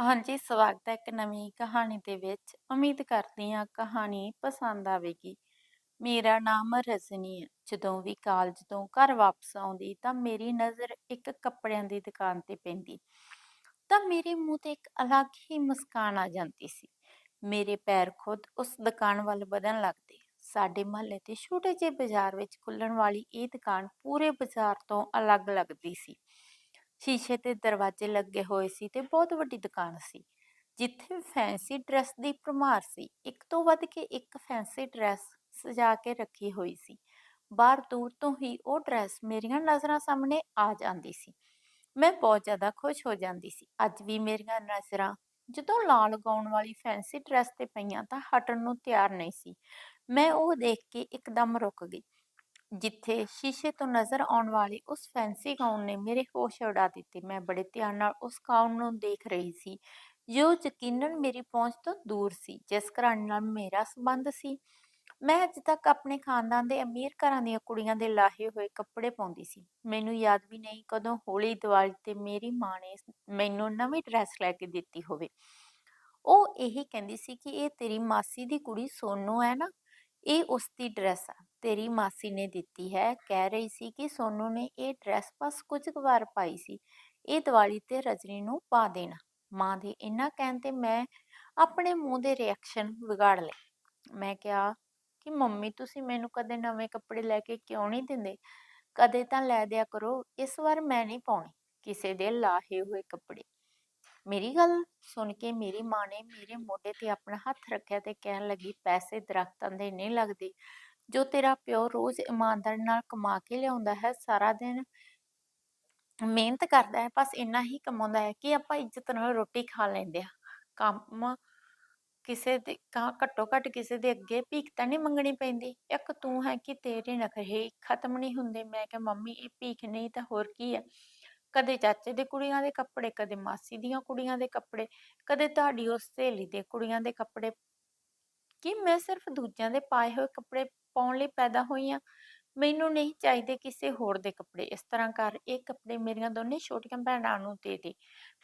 ਹਾਂਜੀ, ਸਵਾਗਤ ਹੈ ਇੱਕ ਨਵੀਂ ਕਹਾਣੀ ਦੇ ਵਿੱਚ। ਉਮੀਦ ਕਰਦੀ ਹਾਂ ਕਹਾਣੀ ਪਸੰਦ ਆਵੇਗੀ। ਮੇਰਾ ਨਾਮ ਰਜਨੀ ਹੈ। ਜਦੋਂ ਵੀ ਕਾਲਜ ਤੋਂ ਘਰ ਵਾਪਸ ਆਉਂਦੀ ਤਾਂ ਮੇਰੀ ਨਜ਼ਰ ਇੱਕ ਕੱਪੜਿਆਂ ਦੀ ਦੁਕਾਨ ਤੇ ਪੈਂਦੀ ਤਾਂ ਮੇਰੇ ਮੂੰਹ ਤੇ ਇੱਕ ਅਲੱਗ ਹੀ ਮੁਸਕਾਨ ਆ ਜਾਂਦੀ ਸੀ। ਮੇਰੇ ਪੈਰ ਖੁਦ ਉਸ ਦੁਕਾਨ ਵੱਲ ਵਧਣ ਲੱਗਦੇ। ਸਾਡੇ ਮੁਹੱਲੇ ਦੇ ਛੋਟੇ ਜਿਹੇ ਬਾਜ਼ਾਰ ਵਿੱਚ ਖੁੱਲਣ ਵਾਲੀ ਇਹ ਦੁਕਾਨ ਪੂਰੇ ਬਾਜ਼ਾਰ ਤੋਂ ਅਲੱਗ ਲੱਗਦੀ ਸੀ। ਸ਼ੀਸ਼ੇ ਤੇ ਦਰਵਾਜ਼ੇ ਲੱਗੇ ਹੋਏ ਸੀ ਤੇ ਬਹੁਤ ਵੱਡੀ ਦੁਕਾਨ ਸੀ। ਜਿੱਥੇ ਫੈਂਸੀ ਡਰੈਸ ਦੀ ਭਰਮਾਰ ਸੀ। ਇੱਕ ਤੋਂ ਵੱਧ ਕੇ ਇੱਕ ਫੈਂਸੀ ਡਰੈਸ ਸਜਾ ਕੇ ਰੱਖੀ ਹੋਈ ਸੀ। ਬਾਹਰ ਦੂਰ ਤੋਂ ਹੀ ਉਹ ਡਰੈਸ ਮੇਰੀਆਂ ਨਜ਼ਰਾਂ ਸਾਹਮਣੇ ਆ ਜਾਂਦੀ ਸੀ। ਮੈਂ ਬਹੁਤ ਜ਼ਿਆਦਾ ਖੁਸ਼ ਹੋ ਜਾਂਦੀ ਸੀ। ਅੱਜ ਵੀ ਮੇਰੀਆਂ ਨਜ਼ਰਾਂ ਜਦੋਂ ਲਾਲ ਲਗਾਉਣ ਵਾਲੀ ਫੈਂਸੀ ਡਰੈਸ ਤੇ ਪਈਆਂ ਤਾਂ ਹਟਣ ਨੂੰ ਤਿਆਰ ਨਹੀਂ ਸੀ। ਮੈਂ ਉਹ ਦੇਖ ਕੇ ਇੱਕਦਮ ਰੁਕ ਗਈ। ਜਿੱਥੇ ਸ਼ੀਸ਼ੇ ਤੋਂ ਨਜ਼ਰ ਆਉਣ ਵਾਲੀ ਉਸ ਫੈਂਸੀ ਗਾਊਨ ਨੇ ਮੇਰੇ ਹੋਸ਼ ਉਡਾ ਦਿੱਤੇ। ਮੈਂ ਬੜੇ ਧਿਆਨ ਨਾਲ ਉਸ ਗਾਊਨ ਨੂੰ ਦੇਖ ਰਹੀ ਸੀ, ਜੋ ਯਕੀਨਨ ਮੇਰੀ ਪਹੁੰਚ ਤੋਂ ਦੂਰ ਸੀ, ਜਿਸ ਘਰਾਣੇ ਨਾਲ ਮੇਰਾ ਸੰਬੰਧ ਸੀ। ਮੈਂ ਅੱਜ ਤੱਕ ਆਪਣੇ ਖਾਨਦਾਨ ਦੇ ਅਮੀਰ ਘਰਾਂ ਦੀਆਂ ਕੁੜੀਆਂ ਦੇ ਲਾਹੇ ਹੋਏ ਕੱਪੜੇ ਪਾਉਂਦੀ ਸੀ। ਮੈਨੂੰ ਯਾਦ ਵੀ ਨਹੀਂ ਕਦੋਂ ਹੋਲੀ ਦੀਵਾਲੀ ਤੇ ਮੇਰੀ ਮਾਂ ਨੇ ਮੈਨੂੰ ਨਵੀਂ ਡਰੈਸ ਲੈ ਕੇ ਦਿੱਤੀ ਹੋਵੇ। ਉਹ ਇਹੀ ਕਹਿੰਦੀ ਸੀ ਕਿ ਇਹ ਤੇਰੀ ਮਾਸੀ ਦੀ ਕੁੜੀ ਸੋਨੂ ਹੈ ਨਾ, ਇਹ ਉਸ ਦੀ ਡਰੈਸ ਆ। ਤੇਰੀ ਮਾਸੀ ਨੇ ਦਿੱਤੀ ਹੈ, ਕਹਿ ਰਹੀ ਸੀ ਕਿ ਸੋਨੂ ਨੇ ਇਹ ਡਰੈਸ ਬਸ ਕੁਝ ਕੁ ਵਾਰ ਪਾਈ ਸੀ, ਇਹ ਦੀਵਾਲੀ ਤੇ ਰਜਨੀ ਨੂੰ ਪਾ ਦੇਣਾ। ਮਾਂ ਦੇ ਇੰਨਾ ਕਹਿਣ ਤੇ ਮੈਂ ਆਪਣੇ ਮੂੰਹ ਦੇ ਰਿਐਕਸ਼ਨ ਵਿਗਾੜ ਲਏ। ਮੈਂ ਕਿਹਾ ਕਿ ਮੰਮੀ, ਤੁਸੀਂ ਮੈਨੂੰ ਕਦੇ ਨਵੇਂ ਕੱਪੜੇ ਲੈ ਕੇ ਕਿਉਂ ਨਹੀਂ ਦਿੰਦੇ? ਕਦੇ ਤਾਂ ਲੈ ਦਿਆ ਕਰੋ, ਇਸ ਵਾਰ ਮੈਂ ਨਹੀਂ ਪਾਉਣੇ, ਕਿਸੇ ਦੇ ਲਾਹੇ ਹੋਏ ਕੱਪੜੇ। ਮੇਰੀ ਗੱਲ ਸੁਣ ਕੇ ਮੇਰੀ ਮਾਂ ਨੇ ਮੇਰੇ ਮੋਢੇ ਤੇ ਆਪਣਾ ਹੱਥ ਰੱਖਿਆ ਤੇ ਕਹਿਣ ਲੱਗੀ, ਪੈਸੇ ਦਰਖਤਾਂ ਦੇ ਨਹੀਂ ਲੱਗਦੇ। ਜੋ ਤੇਰਾ ਪਿਓ ਰੋਜ਼ ਇਮਾਨਦਾਰੀ ਨਾਲ ਕਮਾ ਕੇ ਲਿਆਉਂਦਾ ਹੈ, ਸਾਰਾ ਦਿਨ ਮਿਹਨਤ ਕਰਦਾ ਹੈ, ਬਸ ਇੰਨਾ ਹੀ ਕਮਾਉਂਦਾ ਹੈ ਕਿ ਆਪਾਂ ਇੱਜ਼ਤ ਨਾਲ ਰੋਟੀ ਖਾ ਲੈਂਦੇ ਆ ਕੰਮ ਕਿਸੇ ਦੇ ਕਾ, ਘੱਟੋ ਘੱਟ ਕਿਸੇ ਦੇ ਅੱਗੇ ਭੀਖ ਤਾਂ ਨਹੀਂ ਮੰਗਣੀ ਪੈਂਦੀ। ਇੱਕ ਤੂੰ ਹੈ ਕਿ ਤੇਰੇ ਨਖਰੇ ਖਤਮ ਨਹੀਂ ਹੁੰਦੇ। ਮੈਂ ਕਿਹਾ, ਮੰਮੀ, ਇਹ ਭੀਖ ਨਹੀਂ ਤਾਂ ਹੋਰ ਕੀ ਹੈ ਕਦੇ ਚਾਚੇ ਦੇ ਕੁੜੀਆਂ ਦੇ ਕੱਪੜੇ, ਕਦੇ ਮਾਸੀ ਦੀਆਂ ਕੁੜੀਆਂ ਦੇ ਕੱਪੜੇ, ਕਦੇ ਤੁਹਾਡੀ ਉਸ ਸਹੇਲੀ ਦੇ ਕੁੜੀਆਂ ਦੇ ਕੱਪੜੇ। ਕਿ ਮੈਂ ਸਿਰਫ ਦੂਜਿਆਂ ਦੇ ਪਾਏ ਹੋਏ ਕੱਪੜੇ ਪਾਉਣ ਲਈ ਪੈਦਾ ਹੋਈ ਆ ਮੈਨੂੰ ਨਹੀਂ ਚਾਹੀਦੇ ਕਿਸੇ ਹੋਰ ਦੇ ਕੱਪੜੇ। ਇਸ ਤਰ੍ਹਾਂ ਕਰ। ਇਹ ਕੱਪੜੇ ਮੇਰੀਆਂ ਦੋਨੇ ਛੋਟੀਆਂ ਭੈਣਾਂ ਨੂੰ ਦੇ ਦੇ।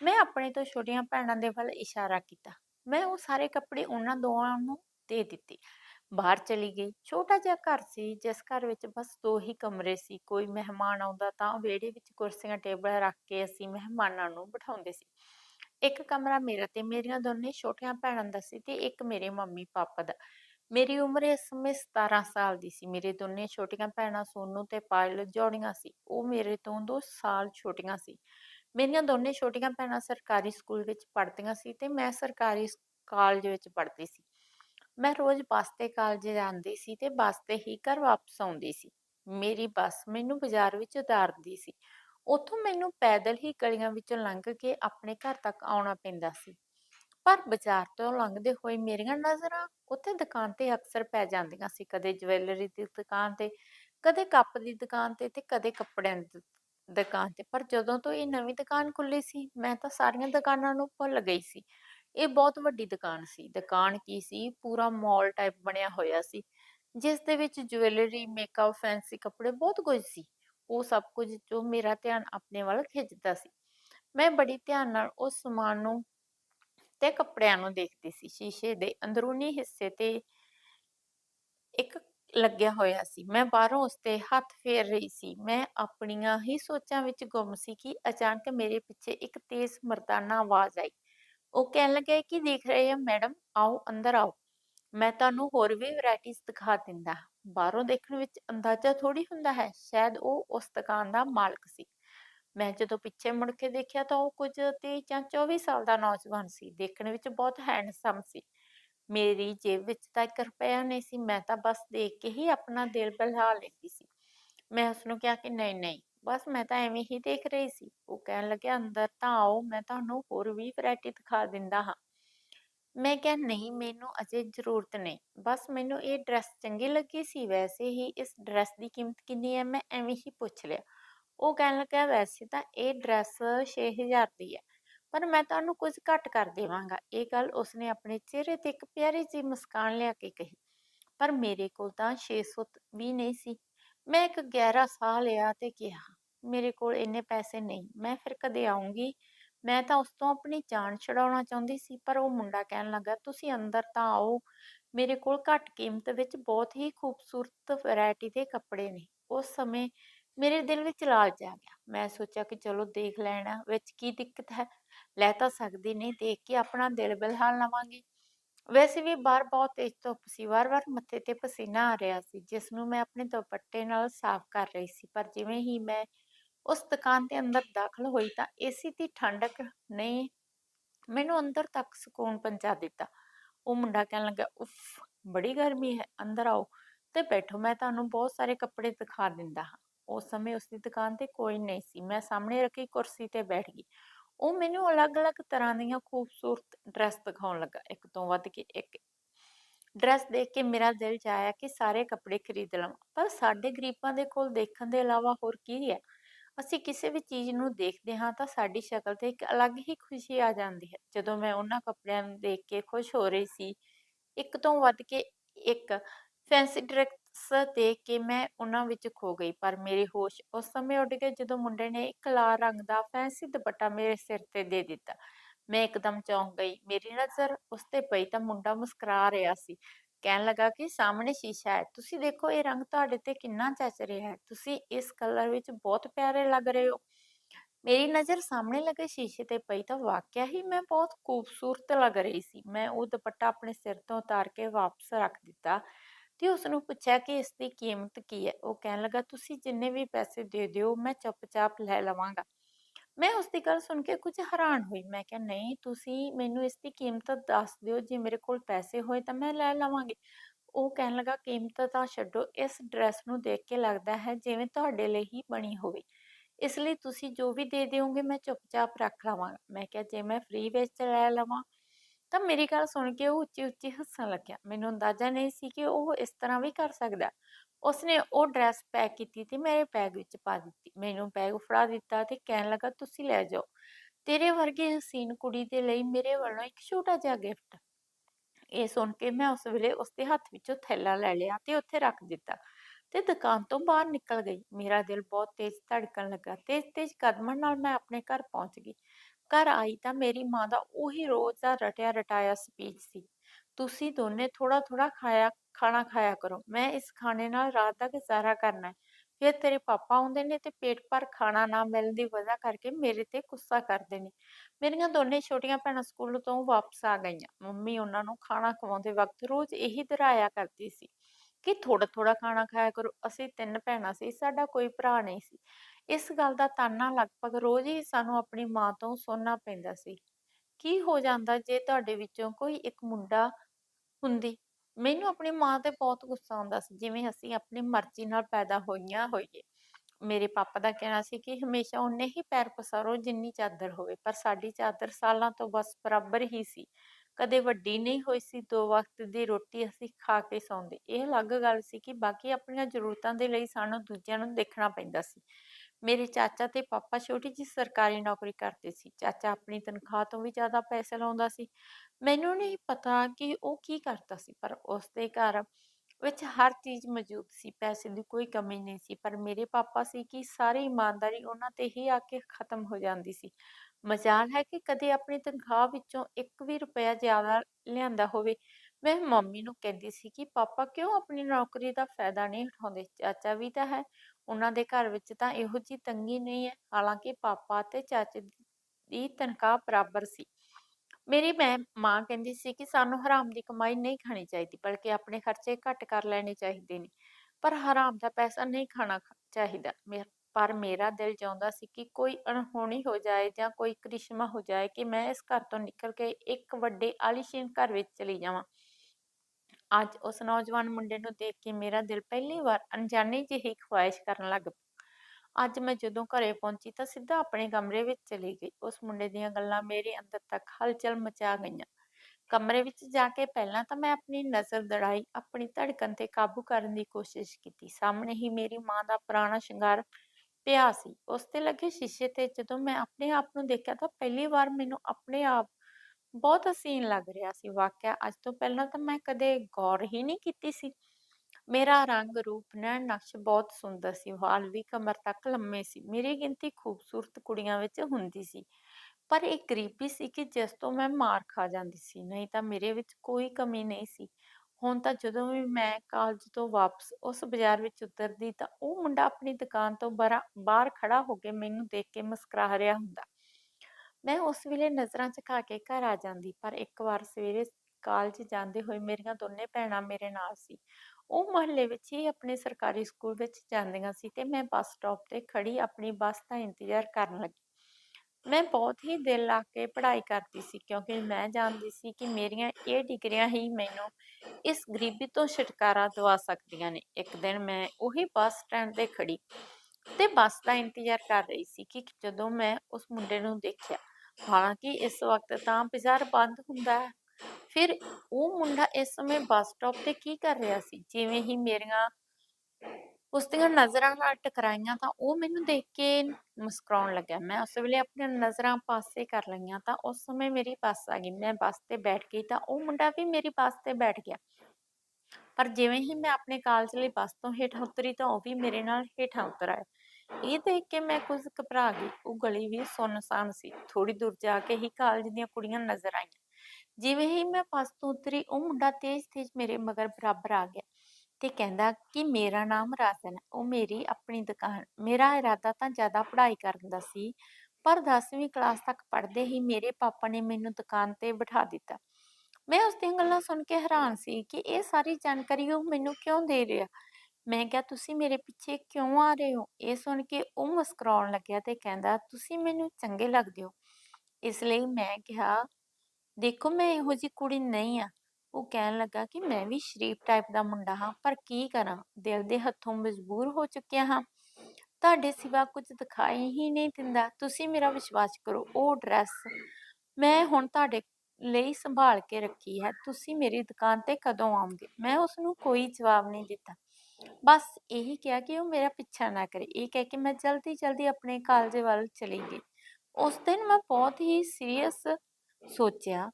ਮੈਂ ਆਪਣੇ ਤੋਂ ਛੋਟੀਆਂ ਭੈਣਾਂ ਦੇ ਵੱਲ ਇਸ਼ਾਰਾ ਕੀਤਾ। ਮੈਂ ਉਹ ਸਾਰੇ ਕੱਪੜੇ ਉਹਨਾਂ ਦੋਵਾਂ ਨੂੰ ਦੇ ਦਿੱਤੇ। ਬਾਹਰ ਚਲੀ ਗਈ। ਛੋਟਾ ਜਿਹਾ ਘਰ ਸੀ, ਜਿਸ ਘਰ ਵਿੱਚ ਬਸ ਦੋ ਹੀ ਕਮਰੇ ਸੀ। ਕੋਈ ਮਹਿਮਾਨ ਆਉਂਦਾ ਤਾਂ ਵਿਹੜੇ ਵਿੱਚ ਕੁਰਸੀਆਂ, ਟੇਬਲ ਰੱਖ ਕੇ ਅਸੀਂ ਮਹਿਮਾਨਾਂ ਨੂੰ ਬਿਠਾਉਂਦੇ ਸੀ। ਇੱਕ ਕਮਰਾ ਮੇਰਾ ਤੇ ਮੇਰੀਆਂ ਦੋਨੇ ਛੋਟੀਆਂ ਭੈਣਾਂ ਦਾ ਸੀ ਤੇ ਇੱਕ ਮੇਰੇ ਮੰਮੀ ਪਾਪਾ ਦਾ। ਮੇਰੀ ਉਮਰ ਇਸ ਸਮੇਂ 17 ਸਾਲ ਦੀ ਸੀ। ਮੇਰੇ ਦੋਨੇ ਛੋਟੀਆਂ ਭੈਣਾਂ ਸੋਨੂ ਤੇ ਪਾਇਲ ਜੋੜੀਆਂ ਸੀ। ਉਹ ਮੇਰੇ ਤੋਂ 2 ਸਾਲ ਛੋਟੀਆਂ ਸੀ। ਮੇਰੀਆਂ ਦੋਨੇ ਛੋਟੀਆਂ ਭੈਣਾਂ ਸਰਕਾਰੀ ਸਕੂਲ ਵਿੱਚ ਪੜ੍ਹਦੀਆਂ ਸੀ ਤੇ ਮੈਂ ਸਰਕਾਰੀ ਕਾਲਜ ਵਿੱਚ ਪੜ੍ਹਦੀ ਸੀ। ਮੈਂ ਰੋਜ਼ ਬੱਸ ਤੇ ਕਾਲਜ ਜਾਂਦੀ ਸੀ ਤੇ ਬੱਸ ਤੇ ਹੀ ਘਰ ਵਾਪਸ ਆਉਂਦੀ ਸੀ। ਮੇਰੀ ਬੱਸ ਮੈਨੂੰ ਬਾਜ਼ਾਰ ਵਿੱਚ ਉਤਾਰਦੀ ਸੀ। ਉੱਥੋਂ ਮੈਨੂੰ ਪੈਦਲ ਹੀ ਗਲੀਆਂ ਵਿੱਚੋਂ ਲੰਘ ਕੇ ਆਪਣੇ ਘਰ ਤੱਕ ਆਉਣਾ ਪੈਂਦਾ ਸੀ। ਪਰ ਬਾਜ਼ਾਰ ਤੋਂ ਲੰਘਦੇ ਹੋਏ ਮੇਰੀਆਂ ਨਜ਼ਰਾਂ ਉੱਥੇ ਦੁਕਾਨ ਤੇ ਅਕਸਰ ਪੈ ਜਾਂਦੀਆਂ ਸੀ, ਕਦੇ ਜਵੈਲਰੀ ਦੀ ਦੁਕਾਨ ਤੇ, ਕਦੇ ਕੱਪ ਦੀ ਦੁਕਾਨ ਤੇ ਤੇ ਕਦੇ ਕੱਪੜਿਆਂ ਦੀ ਦੁਕਾਨ ਤੇ। ਪਰ ਜਦੋਂ ਤੋਂ ਇਹ ਨਵੀਂ ਦੁਕਾਨ ਖੁੱਲੀ ਸੀ, ਮੈਂ ਤਾਂ ਸਾਰੀਆਂ ਦੁਕਾਨਾਂ ਨੂੰ ਭੁੱਲ ਗਈ ਸੀ। ਇਹ ਬਹੁਤ ਵੱਡੀ ਦੁਕਾਨ ਸੀ। ਦੁਕਾਨ ਕੀ ਸੀ? ਪੂਰਾ ਮਾਲ ਟਾਈਪ ਬਣਿਆ ਹੋਇਆ ਸੀ, ਜਿਸ ਦੇ ਵਿੱਚ ਜੁਐਲਰੀ ਮੇਕਅਪ, ਫੈਂਸੀ ਕੱਪੜੇ ਬਹੁਤ ਕੁਝ ਸੀ। ਉਹ ਸਭ ਕੁਝ ਜੋ ਮੇਰਾ ਧਿਆਨ ਆਪਣੇ ਵੱਲ ਖਿੱਚਦਾ ਸੀ। ਮੈਂ ਬੜੀ ਧਿਆਨ ਨਾਲ ਉਸ ਸਮਾਨ ਨੂੰ ਤੇ ਕੱਪੜਿਆਂ ਨੂੰ ਦੇਖਦੀ ਸੀ, ਸ਼ੀਸ਼ੇ ਦੇ ਅੰਦਰੂਨੀ ਹਿੱਸੇ ਤੇ ਇੱਕ ਲੱਗਿਆ ਹੋਇਆ ਸੀ। ਮੈਂ ਬਾਹਰੋਂ ਉਸ ਤੇ ਹੱਥ ਫੇਰ ਰਹੀ ਸੀ। ਮੈਂ ਆਪਣੀਆਂ ਹੀ ਸੋਚਾਂ ਵਿੱਚ ਗੁੰਮ ਸੀ ਕਿ ਅਚਾਨਕ ਮੇਰੇ ਪਿੱਛੇ ਇੱਕ ਤੇਜ਼ ਮਰਦਾਨਾ ਆਵਾਜ਼ ਆਈ। ਉਹ ਕਹਿਣ ਲੱਗੇ, ਕਿ ਦੇਖ ਰਹੇ ਆ ਮੈਡਮ? ਆਓ, ਅੰਦਰ ਆਓ। ਮੈਂ ਤੁਹਾਨੂੰ ਹੋਰ ਵੀ ਵੈਰਾਈਟੀਆਂ ਦਿਖਾ ਦਿੰਦਾ। ਬਾਹਰੋਂ ਦੇਖਣ ਵਿੱਚ ਅੰਦਾਜ਼ਾ ਥੋੜੀ ਹੁੰਦਾ ਹੈ, ਸ਼ਾਇਦ ਉਹ ਉਸ ਦੁਕਾਨ ਦਾ ਮਾਲਕ ਸੀ। ਮੈਂ ਜਦੋਂ ਪਿੱਛੇ ਮੁੜ ਕੇ ਦੇਖਿਆ ਤਾਂ ਉਹ ਕੁਝ 23 ਜਾਂ 24 ਸਾਲ ਦਾ ਨੌਜਵਾਨ ਸੀ, ਦੇਖਣ ਵਿੱਚ ਬਹੁਤ ਹੈਂਡਸਮ ਸੀ। ਮੇਰੀ ਜੇਬ ਵਿੱਚ ਤਾਂ ਇੱਕ ਰੁਪਇਆ ਨਹੀਂ ਸੀ, ਮੈਂ ਤਾਂ ਬਸ ਦੇਖ ਕੇ ਹੀ ਆਪਣਾ ਦਿਲ ਬਹਿਲਾ ਲੈਂਦੀ ਸੀ। ਮੈਂ ਉਸ ਨੂੰ ਕਿਹਾ ਕਿ ਨਹੀਂ ਨਹੀਂ, ਬਸ ਮੈਂ ਤਾਂ ਐਵੇਂ ਹੀ ਦੇਖ ਰਹੀ ਸੀ। ਉਹ ਕਹਿਣ ਲੱਗਿਆ, ਅੰਦਰ ਤਾਂ ਆਓ, ਮੈਂ ਤੁਹਾਨੂੰ ਹੋਰ ਵੀ ਵੈਰਾਈਟੀ ਦਿਖਾ ਦਿੰਦਾ ਹਾਂ। ਮੈਂ ਕਿਹਾ, ਨਹੀਂ, ਮੈਨੂੰ ਅਜੇ ਜ਼ਰੂਰਤ ਨਹੀਂ। ਬਸ ਮੈਨੂੰ ਇਹ ਡਰੈਸ ਚੰਗੀ ਲੱਗੀ ਸੀ, ਵੈਸੇ ਹੀ ਇਸ ਡਰੈਸ ਦੀ ਕੀਮਤ ਕਿੰਨੀ ਹੈ, ਮੈਂ ਐਵੇਂ ਹੀ ਪੁੱਛ ਲਿਆ। ਉਹ ਕਹਿਣ ਲੱਗਾ ਵੈਸੇ ਤਾਂ ਇਹ ਡਰੈਸ 6000 ਦੀ ਹੈ ਪਰ ਮੈਂ ਤੁਹਾਨੂੰ ਕੁਝ ਘੱਟ ਕਰ ਦੇਵਾਂਗਾ। ਇਹ ਗੱਲ ਉਸਨੇ ਆਪਣੇ ਚਿਹਰੇ ਤੇ ਇੱਕ ਪਿਆਰੀ ਜਿਹੀ ਮੁਸਕਾਨ ਲਿਆ ਕੇ ਕਹੀ। ਪਰ ਮੇਰੇ ਕੋਲ ਤਾਂ 600 ਵੀ ਨਹੀਂ ਸੀ। ਮੈਂ ਇੱਕ ਗਹਿਰਾ ਸਾਹ ਲਿਆ ਤੇ ਕਿਹਾ, ਮੇਰੇ ਕੋਲ ਇੰਨੇ ਪੈਸੇ ਨਹੀਂ, ਮੈਂ ਫਿਰ ਕਦੇ ਆਉਂਗੀ ਮੈਂ ਤਾਂ ਉਸ ਤੋਂ ਆਪਣੀ ਜਾਨ ਛੁਡਾਉਣਾ ਚਾਹੁੰਦੀ ਸੀ, ਪਰ ਉਹ ਮੁੰਡਾ ਕਹਿਣ ਲੱਗਾ, ਤੁਸੀਂ ਅੰਦਰ ਤਾਂ ਆਓ। ਮੇਰੇ ਕੋਲ ਘੱਟ ਕੀਮਤ ਵਿੱਚ ਬਹੁਤ ਹੀ ਖੂਬਸੂਰਤ ਵੈਰਾਈਟੀ ਦੇ ਕੱਪੜੇ ਨੇ। ਉਸ ਸਮੇਂ ਮੇਰੇ ਦਿਲ ਵਿੱਚ ਲਾਲਚ ਆ ਗਿਆ। ਮੈਂ ਸੋਚਿਆ ਕਿ ਚਲੋ ਦੇਖ ਲੈਣਾ, ਵਿੱਚ ਕੀ ਦਿੱਕਤ ਹੈ? ਲੈ ਤਾਂ ਸਕਦੀ ਨਹੀਂ, ਦੇਖ ਕੇ ਆਪਣਾ ਦਿਲ ਬਹਿਲਾ ਲਵਾਂਗੀ। ਵੈਸੇ ਵੀ ਬਾਹਰ ਬਹੁਤ ਤੇਜ਼ ਧੁੱਪ ਸੀ ਵਾਰ-ਵਾਰ ਮੱਥੇ ਤੇ ਪਸੀਨਾ ਆ ਰਿਹਾ ਸੀ, ਜਿਸ ਨੂੰ ਮੈਂ ਆਪਣੇ ਦੁਪੱਟੇ ਨਾਲ ਸਾਫ਼ ਕਰ ਰਹੀ ਸੀ। ਪਰ ਜਿਵੇਂ ਹੀ ਮੈਂ ਉਸ ਦੁਕਾਨ ਦੇ ਅੰਦਰ ਦਾਖਲ ਹੋਈ ਤਾਂ ਏਸੀ ਦੀ ਠੰਡਕ ਨੇ ਮੈਨੂੰ ਅੰਦਰ ਤੱਕ ਸਕੂਨ ਪਹੁੰਚਾ ਦਿੱਤਾ। ਉਹ ਮੁੰਡਾ ਕਹਿਣ ਲੱਗਾ, ਉਫ, ਬੜੀ ਗਰਮੀ ਹੈ, ਅੰਦਰ ਆਓ ਤੇ ਬੈਠੋ, ਮੈਂ ਤੁਹਾਨੂੰ ਬਹੁਤ ਸਾਰੇ ਕੱਪੜੇ ਦਿਖਾ ਦਿੰਦਾ ਹਾਂ। ਉਸ ਸਮੇਂ ਉਸ ਦੀ ਦੁਕਾਨ ਤੇ ਕੋਈ ਨਹੀਂ ਸੀ। ਮੈਂ ਸਾਹਮਣੇ ਰੱਖੀ ਕੁਰਸੀ ਤੇ ਬੈਠ ਗਈ। ਉਹ ਮੈਨੂੰ ਅਲੱਗ-ਅਲੱਗ ਤਰ੍ਹਾਂ ਦੀਆਂ ਖੂਬਸੂਰਤ ਡਰੈਸ ਦਿਖਾਉਣ ਲੱਗਾ। ਇੱਕ ਤੋਂ ਵੱਧ ਕੇ ਇੱਕ ਡਰੈਸ ਦੇਖ ਕੇ ਮੇਰਾ ਦਿਲ ਚਾਹਿਆ ਕਿ ਸਾਰੇ ਕੱਪੜੇ ਖਰੀਦ ਲਵਾਂ। ਪਰ ਸਾਡੇ ਗਰੀਬਾਂ ਦੇ ਕੋਲ ਦੇਖਣ ਦੇ ਇਲਾਵਾ ਹੋਰ ਕੀ ਹੈ? ਅਸੀਂ ਕਿਸੇ ਵੀ ਚੀਜ਼ ਨੂੰ ਦੇਖਦੇ ਹਾਂ ਤਾਂ ਸਾਡੀ ਸ਼ਕਲ ਤੇ ਇੱਕ ਅਲੱਗ ਹੀ ਖੁਸ਼ੀ ਆ ਜਾਂਦੀ ਹੈ। ਜਦੋਂ ਮੈਂ ਉਹਨਾਂ ਕੱਪੜਿਆਂ ਨੂੰ ਦੇਖ ਕੇ ਖੁਸ਼ ਹੋ ਰਹੀ ਸੀ, ਇੱਕ ਤੋਂ ਵੱਧ ਕੇ ਇੱਕ ਫੈਂਸੀ ਡਰੈਸ ਦੇਖ ਕੇ ਮੈਂ ਉਹਨਾਂ ਵਿੱਚ ਖੋ ਗਈ, ਪਰ ਮੇਰੇ ਹੋਸ਼ ਉਸ ਸਮੇਂ ਉੱਡ ਗਏ ਜਦੋਂ ਮੁੰਡੇ ਨੇ ਇੱਕ ਲਾਲ ਰੰਗ ਦਾ ਫੈਂਸੀ ਦੁਪੱਟਾ ਮੇਰੇ ਸਿਰ ਤੇ ਦੇ ਦਿੱਤਾ। ਮੈਂ ਇੱਕਦਮ ਚੌਂਕ ਗਈ, ਮੇਰੀ ਨਜ਼ਰ ਉਸ ਤੇ ਪਈ ਤਾਂ ਮੁੰਡਾ ਮੁਸਕਰਾ ਰਿਹਾ ਸੀ। ਕਹਿਣ ਲੱਗਾ ਕਿ ਸਾਹਮਣੇ ਸ਼ੀਸ਼ਾ ਹੈ, ਤੁਸੀਂ ਦੇਖੋ ਇਹ ਰੰਗ ਤੁਹਾਡੇ ਤੇ ਕਿੰਨਾ ਜੱਚ ਰਿਹਾ ਹੈ, ਤੁਸੀਂ ਇਸ ਕਲਰ ਵਿੱਚ ਬਹੁਤ ਪਿਆਰੇ ਲੱਗ ਰਹੇ ਹੋ। ਮੇਰੀ ਨਜ਼ਰ ਸਾਹਮਣੇ ਲੱਗੇ ਸ਼ੀਸ਼ੇ ਤੇ ਪਈ ਤਾਂ ਵਾਕਿਆ ਹੀ ਮੈਂ ਬਹੁਤ ਖੂਬਸੂਰਤ ਲੱਗ ਰਹੀ ਸੀ। ਮੈਂ ਉਹ ਦੁਪੱਟਾ ਆਪਣੇ ਸਿਰ ਤੋਂ ਉਤਾਰ ਕੇ ਵਾਪਸ ਰੱਖ ਦਿੱਤਾ। ਤੇ ਉਸ ਨੂੰ ਪੁੱਛਿਆ ਕਿ ਇਸ ਦੀ ਕੀਮਤ ਕੀ ਹੈ? ਉਹ ਕਹਿਣ ਲੱਗਾ, ਤੁਸੀਂ ਜਿੰਨੇ ਵੀ ਪੈਸੇ ਦੇ ਦਿਓ, ਮੈਂ ਚੁੱਪਚਾਪ ਲੈ ਲਵਾਂਗਾ। ਮੈਂ ਉਸ ਦੀ ਗੱਲ ਸੁਣ ਕੇ ਕੁਝ ਹੈਰਾਨ ਹੋਈ। ਮੈਂ ਕਿਹਾ, ਨਹੀਂ, ਤੁਸੀਂ ਮੈਨੂੰ ਇਸ ਦੀ ਕੀਮਤ ਦੱਸ ਦਿਓ। ਜੇ ਮੇਰੇ ਕੋਲ ਪੈਸੇ ਹੋਏ ਤਾਂ ਮੈਂ ਲੈ ਲਵਾਂਗੀ। ਉਹ ਕਹਿਣ ਲੱਗਾ, ਕੀਮਤ ਤਾਂ ਛੱਡੋ, ਇਸ ਡਰੈਸ ਨੂੰ ਦੇਖ ਕੇ ਲੱਗਦਾ ਹੈ ਜਿਵੇਂ ਤੁਹਾਡੇ ਲਈ ਹੀ ਬਣੀ ਹੋਵੇ। ਇਸ ਲਈ ਤੁਸੀਂ ਜੋ ਵੀ ਦੇ ਦਿਓਗੇ, ਮੈਂ ਚੁੱਪਚਾਪ ਰੱਖ ਲਵਾਂਗਾ। ਮੈਂ ਕਿਹਾ, ਜੇ ਮੈਂ ਫ੍ਰੀ ਵਿੱਚ ਲੈ ਲਵਾਂ ਤਾਂ ਮੇਰੀ ਗੱਲ ਸੁਣ ਕੇ ਉਹ ਉੱਚੀ ਉੱਚੀ ਹੱਸਣ ਲੱਗਿਆ। ਮੈਨੂੰ ਅੰਦਾਜ਼ਾ ਨਹੀਂ ਸੀ ਕਿ ਉਹ ਇਸ ਤਰ੍ਹਾਂ ਵੀ ਕਰ ਸਕਦਾ। ਉਸਨੇ ਉਹ ਡਰੈਸ ਪੈਕ ਕੀਤੀ ਤੇ ਮੇਰੇ ਬੈਗ ਵਿੱਚ ਪਾ ਦਿੱਤੀ। ਮੈਨੂੰ ਬੈਗ ਫੜਾ ਦਿੱਤਾ ਤੇ ਕਹਿਣ ਲੱਗਾ, ਤੁਸੀਂ ਲੈ ਜਾਓ। ਤੇਰੇ ਵਰਗੀ ਹਸੀਨ ਕੁੜੀ ਦੇ ਲਈ ਮੇਰੇ ਵੱਲੋਂ ਇੱਕ ਛੋਟਾ ਜਿਹਾ ਗਿਫਟ। ਇਹ ਸੁਣ ਕੇ ਮੈਂ ਉਸ ਵੇਲੇ ਉਸਦੇ ਹੱਥ ਵਿੱਚੋਂ ਥੈਲਾ ਲੈ ਲਿਆ ਤੇ ਉੱਥੇ ਰੱਖ ਦਿੱਤਾ ਤੇ ਦੁਕਾਨ ਤੋਂ ਬਾਹਰ ਨਿਕਲ ਗਈ। ਮੇਰਾ ਦਿਲ ਬਹੁਤ ਤੇਜ਼ ਧੜਕਣ ਲੱਗਾ। ਤੇਜ਼-ਤੇਜ਼ ਕਦਮਾਂ ਨਾਲ ਮੈਂ ਆਪਣੇ ਘਰ ਪਹੁੰਚ ਗਈ। ਘਰ ਆਈ ਤਾਂ ਮੇਰੀ ਮਾਂ ਦਾ ਉਹੀ ਰੋਜ਼ ਦਾ ਰਟਿਆ ਰਟਾਇਆ ਸਪੀਚ ਸੀ। ਤੁਸੀਂ ਦੋਨੇ ਥੋੜਾ ਥੋੜਾ ਖਾਇਆ, ਖਾਣਾ ਖਾਇਆ ਕਰੋ। ਮੈਂ ਇਸ ਖਾਣੇ ਨਾਲ ਰਾਤ ਦਾ ਗੁਜ਼ਾਰਾ ਕਰਨਾ ਹੈ। ਫਿਰ ਤੇਰੇ ਪਾਪਾ ਆਉਂਦੇ ਨੇ ਤੇ ਪੇਟ ਭਰ ਖਾਣਾ ਨਾ ਮਿਲਣ ਦੀ ਵਜ੍ਹਾ ਕਰਕੇ ਮੇਰੇ ਤੇ ਗੁੱਸਾ ਕਰਦੇ ਨੇ। ਮੇਰੀਆਂ ਦੋਨੇ ਛੋਟੀਆਂ ਭੈਣਾਂ ਸਕੂਲ ਤੋਂ ਵਾਪਸ ਆ ਗਈਆਂ। ਮੰਮੀ ਉਹਨਾਂ ਨੂੰ ਖਾਣਾ ਖਵਾਉਂਦੇ ਵਕਤ ਰੋਜ਼ ਇਹੀ ਦੁਹਰਾਇਆ ਕਰਦੀ ਸੀ ਕਿ ਥੋੜਾ ਥੋੜਾ ਖਾਣਾ ਖਾਇਆ ਕਰੋ। ਅਸੀਂ ਤਿੰਨ ਭੈਣਾਂ ਸੀ, ਸਾਡਾ ਕੋਈ ਭਰਾ ਨਹੀਂ ਸੀ। ਇਸ ਗੱਲ ਦਾ ਤਾਨਾ ਲਗਭਗ ਰੋਜ਼ ਹੀ ਸਾਨੂੰ ਆਪਣੀ ਮਾਂ ਤੋਂ ਸੁਣਨਾ ਪੈਂਦਾ ਸੀ। ਕੀ ਹੋ ਜਾਂਦਾ ਜੇ ਤੁਹਾਡੇ ਵਿੱਚੋਂ ਕੋਈ ਇੱਕ ਮੁੰਡਾ ਹੁੰਦੀ? ਮੈਨੂੰ ਆਪਣੀ ਮਾਂ ਤੇ ਬਹੁਤ ਗੁੱਸਾ ਆਉਂਦਾ ਸੀ, ਜਿਵੇਂ ਅਸੀਂ ਆਪਣੀ ਮਰਜ਼ੀ ਨਾਲ ਪੈਦਾ ਹੋਈਆਂ ਹੋਈਏ। ਮੇਰੇ ਪਾਪਾ ਦਾ ਕਹਿਣਾ ਸੀ ਕਿ ਹਮੇਸ਼ਾ ਓਨੇ ਹੀ ਪੈਰ ਪਸਾਰੋ ਜਿੰਨੀ ਚਾਦਰ ਹੋਵੇ, ਪਰ ਸਾਡੀ ਚਾਦਰ ਸਾਲਾਂ ਤੋਂ ਬਸ ਬਰਾਬਰ ਹੀ ਸੀ। ਕਦੇ ਵੱਡੀ ਨਹੀਂ ਹੋਈ ਸੀ, ਦੋ ਵਕਤ ਦੀ ਰੋਟੀ ਅਸੀਂ ਖਾ ਕੇ ਸੌਂਦੇ। ਇਹ ਅਲੱਗ ਗੱਲ ਸੀ ਕਿ ਬਾਕੀ ਆਪਣੀਆਂ ਜ਼ਰੂਰਤਾਂ ਦੇ ਲਈ ਸਾਨੂੰ ਦੂਜਿਆਂ ਨੂੰ ਦੇਖਣਾ ਪੈਂਦਾ ਸੀ। ਮੇਰੇ ਚਾਚਾ ਤੇ ਪਾਪਾ ਛੋਟੀ ਜਿਹੀ ਸਰਕਾਰੀ ਨੌਕਰੀ ਕਰਦੇ ਸੀ। ਚਾਚਾ ਆਪਣੀ ਤਨਖਾਹ ਤੋਂ ਵੀ ਜ਼ਿਆਦਾ ਪੈਸੇ ਲਾਉਂਦਾ ਸੀ। ਮੈਨੂੰ ਨਹੀਂ ਪਤਾ ਕਿ ਉਹ ਕੀ ਕਰਦਾ ਸੀ, ਪਰ ਉਸ ਦੇ ਘਰ ਵਿੱਚ ਹਰ ਚੀਜ਼ ਮੌਜੂਦ ਸੀ। ਪੈਸੇ ਦੀ ਕੋਈ ਕਮੀ ਨਹੀਂ ਸੀ, ਪਰ ਮੇਰੇ ਪਾਪਾ ਸੀ ਕਿ ਸਾਰੀ ਇਮਾਨਦਾਰੀ ਉਹਨਾਂ ਤੇ ਹੀ ਆ ਕੇ ਖਤਮ ਹੋ ਜਾਂਦੀ ਸੀ। ਮਜ਼ਾਲ ਹੈ ਕਿ ਕਦੇ ਆਪਣੀ ਤਨਖਾਹ ਵਿੱਚੋਂ ਇੱਕ ਵੀ ਰੁਪਇਆ ਜ਼ਿਆਦਾ ਲਿਆਂਦਾ ਹੋਵੇ। ਮੈਂ ਮੰਮੀ ਨੂੰ ਕਹਿੰਦੀ ਸੀ ਕਿ ਪਾਪਾ ਕਿਉਂ ਆਪਣੀ ਨੌਕਰੀ ਦਾ ਫਾਇਦਾ ਨਹੀਂ ਉਠਾਉਂਦੇ? ਚਾਚਾ ਵੀ ਤਾਂ ਹੈ। ਉਹਨਾਂ ਦੇ ਘਰ ਵਿੱਚ ਤਾਂ ਇਹੋ ਜਿਹੀ ਤੰਗੀ ਨਹੀਂ ਹੈ। ਹਾਲਾਂਕਿ ਪਾਪਾ ਤੇ ਚਾਚੇ ਦੀ ਤਨਖਾਹ ਬਰਾਬਰ ਸੀ। ਮੇਰੀ ਮੈਂ ਮਾਂ ਕਹਿੰਦੀ ਸੀ ਕਿ ਸਾਨੂੰ ਹਰਾਮ ਦੀ ਕਮਾਈ ਨਹੀਂ ਖਾਣੀ ਚਾਹੀਦੀ, ਬਲਕਿ ਆਪਣੇ ਖਰਚੇ ਘੱਟ ਕਰ ਲੈਣੇ ਚਾਹੀਦੇ ਨੇ। ਪਰ ਹਰਾਮ ਦਾ ਪੈਸਾ ਨਹੀਂ ਖਾਣਾ ਚਾਹੀਦਾ। ਮੇ- ਪਰ ਮੇਰਾ ਦਿਲ ਚਾਹੁੰਦਾ ਸੀ ਕਿ ਕੋਈ ਅਣਹੋਣੀ ਹੋ ਜਾਏ ਜਾਂ ਕੋਈ ਕ੍ਰਿਸ਼ਮਾ ਹੋ ਜਾਏ ਕਿ ਮੈਂ ਇਸ ਘਰ ਤੋਂ ਨਿਕਲ ਕੇ ਇੱਕ ਵੱਡੇ ਆਲੀਸ਼ਾਨ ਘਰ ਵਿੱਚ ਚਲੀ ਜਾਵਾਂ। ਅੱਜ ਉਸ ਨੌਜਵਾਨ ਮੁੰਡੇ ਨੂੰ ਦੇਖ ਕੇ ਮੇਰਾ ਦਿਲ ਪਹਿਲੀ ਵਾਰ ਅਣਜਾਣੀ ਜਿਹੀ ਖੁਆਇਸ਼ ਕਰਨ ਲੱਗ ਪਿਆ। ਅੱਜ ਮੈਂ ਜਦੋਂ ਘਰੇ ਪਹੁੰਚੀ ਤਾਂ ਸਿੱਧਾ ਆਪਣੇ ਕਮਰੇ ਵਿੱਚ ਚਲੀ ਗਈ। ਉਸ ਮੁੰਡੇ ਦੀਆਂ ਗੱਲਾਂ ਮੇਰੇ ਅੰਦਰ ਤੱਕ ਹਲਚਲ ਮਚਾ ਗਈਆਂ। ਕਮਰੇ ਵਿੱਚ ਜਾ ਕੇ ਪਹਿਲਾਂ ਤਾਂ ਮੈਂ ਆਪਣੀ ਨਜ਼ਰ ਦੜਾਈ, ਆਪਣੀ ਧੜਕਣ ਤੇ ਕਾਬੂ ਕਰਨ ਦੀ ਕੋਸ਼ਿਸ਼ ਕੀਤੀ। ਸਾਹਮਣੇ ਹੀ ਮੇਰੀ ਮਾਂ ਦਾ ਪੁਰਾਣਾ ਸ਼ਿੰਗਾਰ ਪਿਆ ਸੀ। ਉਸ ਤੇ ਲੱਗੇ ਸ਼ੀਸ਼ੇ ਤੇ ਜਦੋਂ ਮੈਂ ਆਪਣੇ ਆਪ ਨੂੰ ਦੇਖਿਆ ਤਾਂ ਪਹਿਲੀ ਵਾਰ ਮੈਨੂੰ ਆਪਣੇ ਆਪ ਬਹੁਤ ਹਸੀਨ ਲੱਗ ਰਿਹਾ ਸੀ ਵਾਕਿਆ, ਅੱਜ ਤੋਂ ਪਹਿਲਾਂ ਤਾਂ ਮੈਂ ਕਦੇ ਗੌਰ ਹੀ ਨਹੀਂ ਕੀਤੀ ਸੀ। ਮੇਰਾ ਰੰਗ, ਰੂਪ, ਨੈਣ, ਨਕਸ਼ ਬਹੁਤ ਸੁੰਦਰ ਸੀ, ਵਾਲ ਵੀ ਕਮਰ ਤੱਕ ਲੰਮੇ ਸੀ, ਮੇਰੀ ਗਿਣਤੀ ਖੂਬਸੂਰਤ ਕੁੜੀਆਂ ਵਿੱਚ ਹੁੰਦੀ ਸੀ। ਪਰ ਇਹ ਗਰੀਬੀ ਸੀ ਕਿ ਜਿਸ ਤੋਂ ਮੈਂ ਮਾਰ ਖਾ ਜਾਂਦੀ ਸੀ, ਨਹੀਂ ਤਾਂ ਮੇਰੇ ਵਿੱਚ ਕੋਈ ਕਮੀ ਨਹੀਂ ਸੀ। ਹੁਣ ਤਾਂ ਜਦੋਂ ਵੀ ਮੈਂ ਕਾਲਜ ਤੋਂ ਵਾਪਸ ਉਸ ਬਾਜ਼ਾਰ ਵਿੱਚ ਉਤਰਦੀ ਤਾਂ ਉਹ ਮੁੰਡਾ ਆਪਣੀ ਦੁਕਾਨ ਤੋਂ ਬਾਹਰ ਬਾਹਰ ਖੜਾ ਹੋ ਕੇ ਮੈਨੂੰ ਦੇਖ ਕੇ ਮੁਸਕਰਾ ਰਿਹਾ ਹੁੰਦਾ। ਮੈਂ ਉਸ ਵੇਲੇ ਨਜ਼ਰਾਂ ਝੁਕਾ ਕੇ ਘਰ ਆ ਜਾਂਦੀ, ਪਰ ਇੱਕ ਵਾਰ ਸਵੇਰੇ ਕਾਲਜ ਜਾਂਦੇ ਹੋਏ ਮੇਰੀਆਂ ਦੋਨੇ ਭੈਣਾਂ ਮੇਰੇ ਨਾਲ ਸੀ। ਉਹ ਮੁਹੱਲੇ ਵਿੱਚ ਹੀ ਆਪਣੇ ਸਰਕਾਰੀ ਸਕੂਲ ਵਿੱਚ ਜਾਂਦੀਆਂ ਸੀ ਤੇ ਮੈਂ ਬੱਸ ਸਟਾਪ ਤੇ ਖੜੀ ਆਪਣੀ ਬੱਸ ਦਾ ਇੰਤਜ਼ਾਰ ਕਰਨ ਲੱਗੀ। ਮੈਂ ਬਹੁਤ ਹੀ ਦਿਲ ਲਾ ਕੇ ਪੜ੍ਹਾਈ ਕਰਦੀ ਸੀ ਕਿਉਂਕਿ ਮੈਂ ਜਾਣਦੀ ਸੀ ਕਿ ਮੇਰੀਆਂ ਇਹ ਡਿਗਰੀਆਂ ਹੀ ਮੈਨੂੰ ਇਸ ਗਰੀਬੀ ਤੋਂ ਛੁਟਕਾਰਾ ਦਿਵਾ ਸਕਦੀਆਂ ਨੇ। ਇੱਕ ਦਿਨ ਮੈਂ ਉਹੀ ਬੱਸ ਸਟੈਂਡ ਤੇ ਖੜੀ ਤੇ ਬੱਸ ਦਾ ਇੰਤਜ਼ਾਰ ਕਰ ਰਹੀ ਸੀ ਕਿ ਜਦੋਂ ਮੈਂ ਉਸ ਮੁੰਡੇ ਨੂੰ ਦੇਖਿਆ ਹਾਲਾਂਕਿ ਇਸ ਵਕਤ ਤਾਂ ਬਾਜ਼ਾਰ ਬੰਦ ਹੁੰਦਾ ਹੈ। ਫਿਰ ਉਹ ਮੁੰਡਾ ਇਸ ਸਮੇਂ ਬੱਸ ਸਟਾਪ ਤੇ ਕੀ ਕਰ ਰਿਹਾ ਸੀ? ਜਿਵੇਂ ਹੀ ਮੇਰੀਆਂ ਉਸ ਦੀਆਂ ਨਜ਼ਰਾਂ ਨਾਲ ਟਕਰਾਈਆਂ ਤਾਂ ਉਹ ਮੈਨੂੰ ਦੇਖ ਕੇ ਮੁਸਕਰਾਉਣ ਲੱਗਾ ਮੈਂ ਉਸ ਵੇਲੇ ਆਪਣੀਆਂ ਨਜ਼ਰਾਂ ਪਾਸੇ ਕਰ ਲਈਆਂ ਤਾਂ ਉਸ ਸਮੇਂ ਮੇਰੀ ਬੱਸ ਆ ਗਈ। ਮੈਂ ਬੱਸ ਤੇ ਬੈਠ ਗਈ ਤਾਂ ਉਹ ਮੁੰਡਾ ਵੀ ਮੇਰੀ ਬੱਸ ਤੇ ਬੈਠ ਗਿਆ। ਪਰ ਜਿਵੇਂ ਹੀ ਮੈਂ ਆਪਣੇ ਕਾਲਜ ਲਈ ਬੱਸ ਤੋਂ ਹੇਠਾਂ ਉਤਰੀ ਤਾਂ ਉਹ ਵੀ ਮੇਰੇ ਨਾਲ ਹੇਠਾਂ ਉਤਰ ਆਇਆ। ਇਹ ਦੇਖ ਕੇ ਮੈਂ ਕੁਝ ਘਬਰਾ ਗਈ। ਉਹ ਗਲੀ ਵੀ ਸੁੰਨਸਾਨ ਸੀ। ਥੋੜੀ ਦੂਰ ਜਾ ਕੇ ਹੀ ਕਾਲਜ ਦੀਆਂ ਕੁੜੀਆਂ ਨਜ਼ਰ ਆਈਆਂ। ਜਿਵੇਂ ਹੀ ਮੈਂ ਬੱਸ ਤੋਂ ਉਤਰੀ, ਉਹ ਮੁੰਡਾ ਤੇਜ਼-ਤੇਜ਼ ਮੇਰੇ ਮਗਰ ਬਰਾਬਰ ਆ ਗਿਆ ਤੇ ਕਹਿੰਦਾ ਕਿ ਮੇਰਾ ਨਾਮ ਰਾਜਨ ਹੈ। ਉਹ ਮੇਰੀ ਆਪਣੀ ਦੁਕਾਨ, ਮੇਰਾ ਇਰਾਦਾ ਤਾਂ ਜ਼ਿਆਦਾ ਪੜ੍ਹਾਈ ਕਰਨ ਦਾ ਸੀ, ਪਰ 10ਵੀਂ ਕਲਾਸ ਤੱਕ ਪੜ੍ਹਦੇ ਹੀ ਮੇਰੇ ਪਾਪਾ ਨੇ ਮੈਨੂੰ ਦੁਕਾਨ ਤੇ ਬਿਠਾ ਦਿੱਤਾ। ਮੈਂ ਉਸ ਦੀਆਂ ਗੱਲਾਂ ਸੁਣ ਕੇ ਹੈਰਾਨ ਸੀ ਕਿ ਇਹ ਸਾਰੀ ਜਾਣਕਾਰੀ ਉਹ ਮੈਨੂੰ ਕਿਉਂ ਦੇ ਰਿਹਾ? ਮੈਂ ਕਿਹਾ ਤੁਸੀਂ ਮੇਰੇ ਪਿੱਛੇ ਕਿਉਂ ਆ ਰਹੇ ਹੋ ਇਹ ਸੁਣ ਕੇ ਉਹ ਮੁਸਕਰਾਉਣ ਲੱਗਿਆ ਤੇ ਕਹਿੰਦਾ ਤੁਸੀਂ ਮੈਨੂੰ ਚੰਗੇ ਲੱਗਦੇ ਹੋ ਇਸ ਲਈ ਮੈਂ ਕਿਹਾ ਦੇਖੋ ਮੈਂ ਇਹੋ ਜਿਹੀ ਕੁੜੀ ਨਹੀਂ ਆ ਉਹ ਕਹਿਣ ਲੱਗਾ ਕਿ ਮੈਂ ਵੀ ਸ਼ਰੀਫ ਟਾਈਪ ਦਾ ਮੁੰਡਾ ਹਾਂ ਪਰ ਕੀ ਕਰਾਂ ਦਿਲ ਦੇ ਹੱਥੋਂ ਮਜਬੂਰ ਹੋ ਚੁੱਕਿਆ ਹਾਂ ਤੁਹਾਡੇ ਸਿਵਾ ਕੁਝ ਦਿਖਾਈ ਹੀ ਨਹੀਂ ਦਿੰਦਾ ਤੁਸੀਂ ਮੇਰਾ ਵਿਸ਼ਵਾਸ ਕਰੋ ਉਹ ਡਰੈਸ ਮੈਂ ਹੁਣ ਤੁਹਾਡੇ ਲਈ ਸੰਭਾਲ ਕੇ ਰੱਖੀ ਹੈ ਤੁਸੀਂ ਮੇਰੀ ਦੁਕਾਨ ਤੇ ਕਦੋਂ ਆਉਂਗੇ ਮੈਂ ਉਸ ਨੂੰ ਕੋਈ ਜਵਾਬ ਨਹੀਂ ਦਿੱਤਾ ਬਸ ਇਹੀ ਕਿਹਾ ਕਿ ਉਹ ਮੇਰਾ ਪਿੱਛਾ ਨਾ ਕਰੇ। ਇਹ ਕਹਿ ਕੇ ਮੈਂ ਜਲਦੀ ਜਲਦੀ ਆਪਣੇ ਕਾਲਜ ਵੱਲ ਚਲੀ ਗਈ। ਉਸ ਦਿਨ ਮੈਂ ਬਹੁਤ ਹੀ ਸੀਰੀਅਸ ਸੋਚਿਆ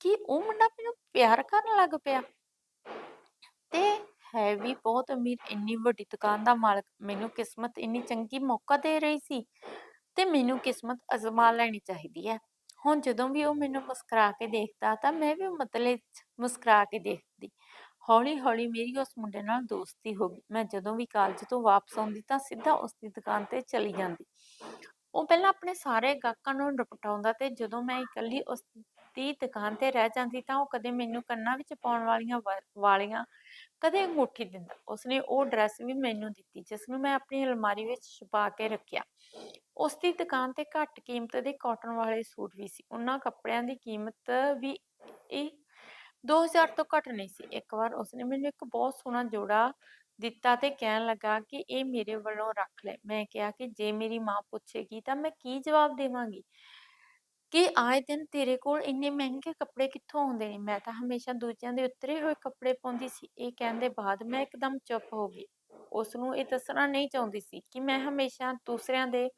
ਕਿ ਉਹ ਮੁੰਡਾ ਮੈਨੂੰ ਪਿਆਰ ਕਰਨ ਲੱਗ ਪਿਆ। ਤੇ ਹੈ ਵੀ ਬਹੁਤ ਅਮੀਰ, ਇੰਨੀ ਵੱਡੀ ਦੁਕਾਨ ਦਾ ਮਾਲਕ, ਮੈਨੂੰ ਕਿਸਮਤ ਇੰਨੀ ਚੰਗੀ ਮੌਕਾ ਦੇ ਰਹੀ ਸੀ ਤੇ ਮੈਨੂੰ ਕਿਸਮਤ ਅਜ਼ਮਾ ਲੈਣੀ ਚਾਹੀਦੀ ਹੈ। ਹੁਣ ਜਦੋਂ ਵੀ ਉਹ ਮੈਨੂੰ ਮੁਸਕਰਾ ਕੇ ਦੇਖਦਾ ਤਾਂ ਮੈਂ ਵੀ ਮਤਲਬ ਮੁਸਕਰਾ ਕੇ ਦੇਖਦੀ। ਹੌਲੀ ਹੌਲੀ ਮੇਰੀ ਉਸ ਮੁੰਡੇ ਨਾਲ ਦੋਸਤੀ ਹੋ ਗਈ। ਮੈਂ ਜਦੋਂ ਵੀ ਕਾਲਜ ਤੋਂ ਵਾਪਸ ਆਉਂਦੀ ਤਾਂ ਸਿੱਧਾ ਉਸ ਦੀ ਦੁਕਾਨ ਤੇ ਚਲੀ ਜਾਂਦੀ। ਉਹ ਪਹਿਲਾਂ ਆਪਣੇ ਸਾਰੇ ਗਾਹਕਾਂ ਨੂੰ ਨਿਪਟਾਉਂਦਾ ਤੇ ਜਦੋਂ ਮੈਂ ਇਕੱਲੀ ਉਸ ਦੀ ਦੁਕਾਨ ਤੇ ਰਹਿ ਜਾਂਦੀ ਤਾਂ ਉਹ ਕਦੇ ਮੈਨੂੰ ਕੰਨਾਂ ਵਿੱਚ ਪਾਉਣ ਵਾਲੀਆਂ ਵਾਲੀਆਂ ਕਦੇ ਅੰਗੂਠੀ ਦਿੰਦਾ। ਉਸਨੇ ਉਹ ਡਰੈਸ ਵੀ ਮੈਨੂੰ ਦਿੱਤੀ, ਜਿਸ ਨੂੰ ਮੈਂ ਆਪਣੀ ਅਲਮਾਰੀ ਵਿੱਚ ਛੁਪਾ ਕੇ ਰੱਖਿਆ। ਉਸ ਦੀ ਦੁਕਾਨ ਤੇ ਘੱਟ ਕੀਮਤ ਦੇ ਕਾਟਨ ਵਾਲੇ ਸੂਟ ਵੀ ਸੀ। ਉਹਨਾਂ ਕੱਪੜਿਆਂ ਦੀ ਕੀਮਤ ਵੀ ਇਹ 2000 ਤੋਂ ਘੱਟ ਨਹੀਂ ਸੀ। ਇੱਕ ਵਾਰ ਉਸਨੇ ਮੈਨੂੰ ਇੱਕ ਬਹੁਤ ਸੋਹਣਾ ਜੋੜਾ ਦਿੱਤਾ ਤੇ ਕਹਿਣ ਲੱਗਾ ਕਿ ਇਹ ਮੇਰੇ ਵੱਲੋਂ ਰੱਖ ਲੈ। ਮੈਂ ਕਿਹਾ ਕਿ ਜੇ ਮੇਰੀ ਮਾਂ ਪੁੱਛੇਗੀ ਤਾਂ ਮੈਂ ਕੀ ਜਵਾਬ ਦੇਵਾਂਗੀ? ਕਿ ਆਏ ਦਿਨ ਤੇਰੇ ਕੋਲ ਇੰਨੇ ਮਹਿੰਗੇ ਕੱਪੜੇ ਕਿੱਥੋਂ ਆਉਂਦੇ ਨੇ? ਮੈਂ ਤਾਂ ਹਮੇਸ਼ਾ ਦੂਜਿਆਂ ਦੇ ਉਤਰੇ ਹੋਏ ਕੱਪੜੇ ਪਾਉਂਦੀ ਸੀ। ਇਹ ਕਹਿਣ ਦੇ ਬਾਅਦ ਮੈਂ ਇੱਕਦਮ ਚੁੱਪ ਹੋ ਗਈ। ਉਸ ਨੂੰ ਇਹ ਦੱਸਣਾ ਨਹੀਂ ਚਾਹੁੰਦੀ ਸੀ ਕਿ ਮੈਂ ਹਮੇਸ਼ਾ ਦੂਸਰਿਆਂ ਦੇ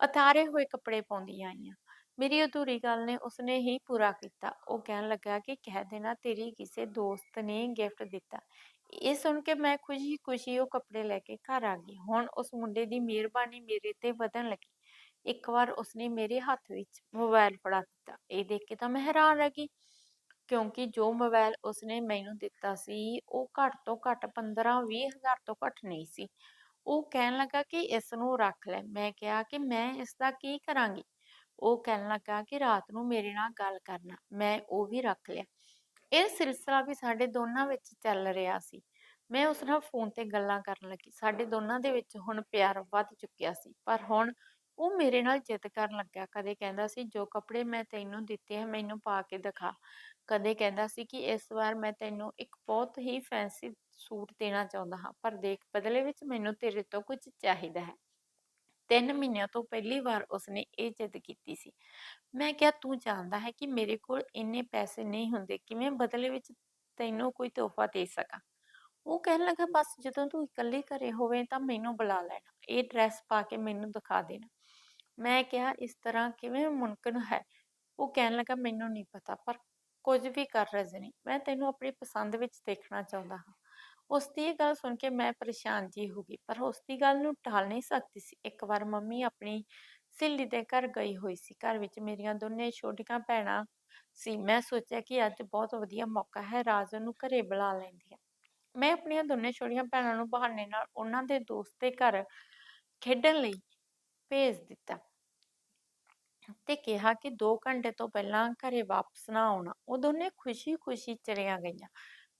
ਉਤਾਰੇ ਹੋਏ ਕੱਪੜੇ ਪਾਉਂਦੀ ਆਈ ਹਾਂ ਮੇਰੀ ਅਧੂਰੀ ਗੱਲ ਨੇ ਉਸਨੇ ਹੀ ਪੂਰਾ ਕੀਤਾ। ਉਹ ਕਹਿਣ ਲੱਗਾ ਕਿ ਕਹਿ ਦੇਣਾ ਤੇਰੀ ਕਿਸੇ ਦੋਸਤ ਨੇ ਗਿਫਟ ਦਿੱਤਾ। ਇਹ ਸੁਣ ਕੇ ਮੈਂ ਖੁਸ਼ੀ ਖੁਸ਼ੀ ਉਹ ਕੱਪੜੇ ਲੈ ਕੇ ਘਰ ਆ ਗਈ। ਹੁਣ ਉਸ ਮੁੰਡੇ ਦੀ ਮਿਹਰਬਾਨੀ ਮੇਰੇ ਤੇ ਵਧਣ ਲੱਗੀ। ਇੱਕ ਵਾਰ ਉਸਨੇ ਮੇਰੇ ਹੱਥ ਵਿੱਚ ਮੋਬਾਈਲ ਫੜਾ ਦਿੱਤਾ। ਇਹ ਦੇਖ ਕੇ ਤਾਂ ਮੈਂ ਹੈਰਾਨ ਰਹਿ ਗਈ। ਕਿਉਂਕਿ ਜੋ ਮੋਬਾਈਲ ਉਸਨੇ ਮੈਨੂੰ ਦਿੱਤਾ ਸੀ, ਉਹ ਘੱਟ ਤੋਂ ਘੱਟ 15-20 ਹਜ਼ਾਰ ਤੋਂ ਘੱਟ ਨਹੀਂ ਸੀ। ਉਹ ਕਹਿਣ ਲੱਗਾ ਕਿ ਇਸ ਨੂੰ ਰੱਖ ਲੈ। ਮੈਂ ਕਿਹਾ ਕਿ ਮੈਂ ਇਸ ਦਾ ਕੀ ਕਰਾਂਗੀ? ਉਹ ਕਹਿਣ ਲੱਗਾ ਕਿ ਰਾਤ ਨੂੰ ਮੇਰੇ ਨਾਲ ਗੱਲ ਕਰਨਾ, ਮੈਂ ਉਹ ਵੀ ਰੱਖ ਲਿਆ। ਇਹ ਸਿਲਸਿਲਾ ਵੀ ਸਾਡੇ ਦੋਨਾਂ ਵਿੱਚ ਚੱਲ ਰਿਹਾ ਸੀ। ਮੈਂ ਉਸ ਨਾਲ ਫੋਨ ਤੇ ਗੱਲਾਂ ਕਰਨ ਲੱਗੀ। ਸਾਡੇ ਦੋਨਾਂ ਦੇ ਵਿੱਚ ਹੁਣ ਪਿਆਰ ਵੱਧ ਚੁੱਕਿਆ ਸੀ, ਪਰ ਹੁਣ ਉਹ ਮੇਰੇ ਨਾਲ ਜਿੱਦ ਕਰਨ ਲੱਗਾ ਕਦੇ ਕਹਿੰਦਾ ਸੀ, ਜੋ ਕੱਪੜੇ ਮੈਂ ਤੈਨੂੰ ਦਿੱਤੇ ਹੈ ਮੈਨੂੰ ਪਾ ਕੇ ਦਿਖਾ। ਕਦੇ ਕਹਿੰਦਾ ਸੀ ਕਿ, ਇਸ ਵਾਰ ਮੈਂ ਤੈਨੂੰ ਇੱਕ ਬਹੁਤ ਹੀ ਫੈਂਸੀ ਸੂਟ ਦੇਣਾ ਚਾਹੁੰਦਾ ਹਾਂ, ਪਰ ਦੇਖ, ਬਦਲੇ ਵਿੱਚ ਮੈਨੂੰ ਤੇਰੇ ਤੋਂ ਕੁਝ ਚਾਹੀਦਾ ਹੈ। ਤਿੰਨ ਮਹੀਨਿਆਂ ਤੋਂ ਪਹਿਲੀ ਵਾਰ ਉਸਨੇ ਇਹ ਜਿੱਦ ਕੀਤੀ ਸੀ। ਮੈਂ ਕਿਹਾ, ਤੂੰ ਜਾਣਦਾ ਹੈ ਕਿ ਮੇਰੇ ਕੋਲ ਇੰਨੇ ਪੈਸੇ ਨਹੀਂ ਹੁੰਦੇ, ਕਿਵੇਂ ਬਦਲੇ ਵਿੱਚ ਤੈਨੂੰ ਕੋਈ ਤੋਹਫਾ ਦੇ ਸਕਾਂ? ਉਹ ਕਹਿਣ ਲੱਗਾ, ਬਸ ਜਦੋਂ ਤੂੰ ਇਕੱਲੇ ਘਰੇ ਹੋਵੇਂ ਤਾਂ ਮੈਨੂੰ ਬੁਲਾ ਲੈਣਾ, ਇਹ ਡਰੈਸ ਪਾ ਕੇ ਮੈਨੂੰ ਦਿਖਾ ਦੇਣਾ। ਮੈਂ ਕਿਹਾ, ਇਸ ਤਰ੍ਹਾਂ ਕਿਵੇਂ ਮੁਮਕਿਨ ਹੈ? ਉਹ ਕਹਿਣ ਲੱਗਾ, ਮੈਨੂੰ ਨਹੀਂ ਪਤਾ, ਪਰ ਕੁਝ ਵੀ ਕਰ ਰਜਨੀ, ਮੈਂ ਤੈਨੂੰ ਆਪਣੀ ਪਸੰਦ ਵਿੱਚ ਦੇਖਣਾ ਚਾਹੁੰਦਾ ਹਾਂ। ਉਸ ਦੀ ਇਹ ਗੱਲ ਸੁਣ ਕੇ ਮੈਂ ਪਰੇਸ਼ਾਨ ਜੀ ਹੋ ਗਈ, ਪਰ ਉਸ ਦੀ ਗੱਲ ਨੂੰ ਟਾਲ ਨਹੀਂ ਸਕਦੀ ਸੀ। ਇੱਕ ਵਾਰ ਮੰਮੀ ਆਪਣੀ ਸਹੇਲੀ ਦੇ ਘਰ ਗਈ ਹੋਈ ਸੀ, ਘਰ ਵਿੱਚ ਮੇਰੀਆਂ ਦੋਨੇ ਛੋਟੀਆਂ ਭੈਣਾਂ ਸੀ। ਮੈਂ ਸੋਚਿਆ ਕਿ ਅੱਜ ਬਹੁਤ ਵਧੀਆ ਮੌਕਾ ਹੈ, ਰਾਜ ਨੂੰ ਘਰੇ ਬੁਲਾ ਲੈਂਦੀ ਹਾਂ ਮੈਂ ਆਪਣੀਆਂ ਦੋਨੇ ਛੋਟੀਆਂ ਭੈਣਾਂ ਨੂੰ ਬਹਾਨੇ ਨਾਲ ਉਹਨਾਂ ਦੇ ਦੋਸਤ ਦੇ ਘਰ ਖੇਡਣ ਲਈ ਭੇਜ ਦਿੱਤਾ ਤੇ ਕਿਹਾ ਕਿ 2 ਘੰਟੇ ਤੋਂ ਪਹਿਲਾਂ ਘਰੇ ਵਾਪਸ ਨਾ ਆਉਣਾ। ਉਹ ਦੋਨੇ ਖੁਸ਼ੀ-ਖੁਸ਼ੀ ਚਲੀਆਂ ਗਈਆਂ।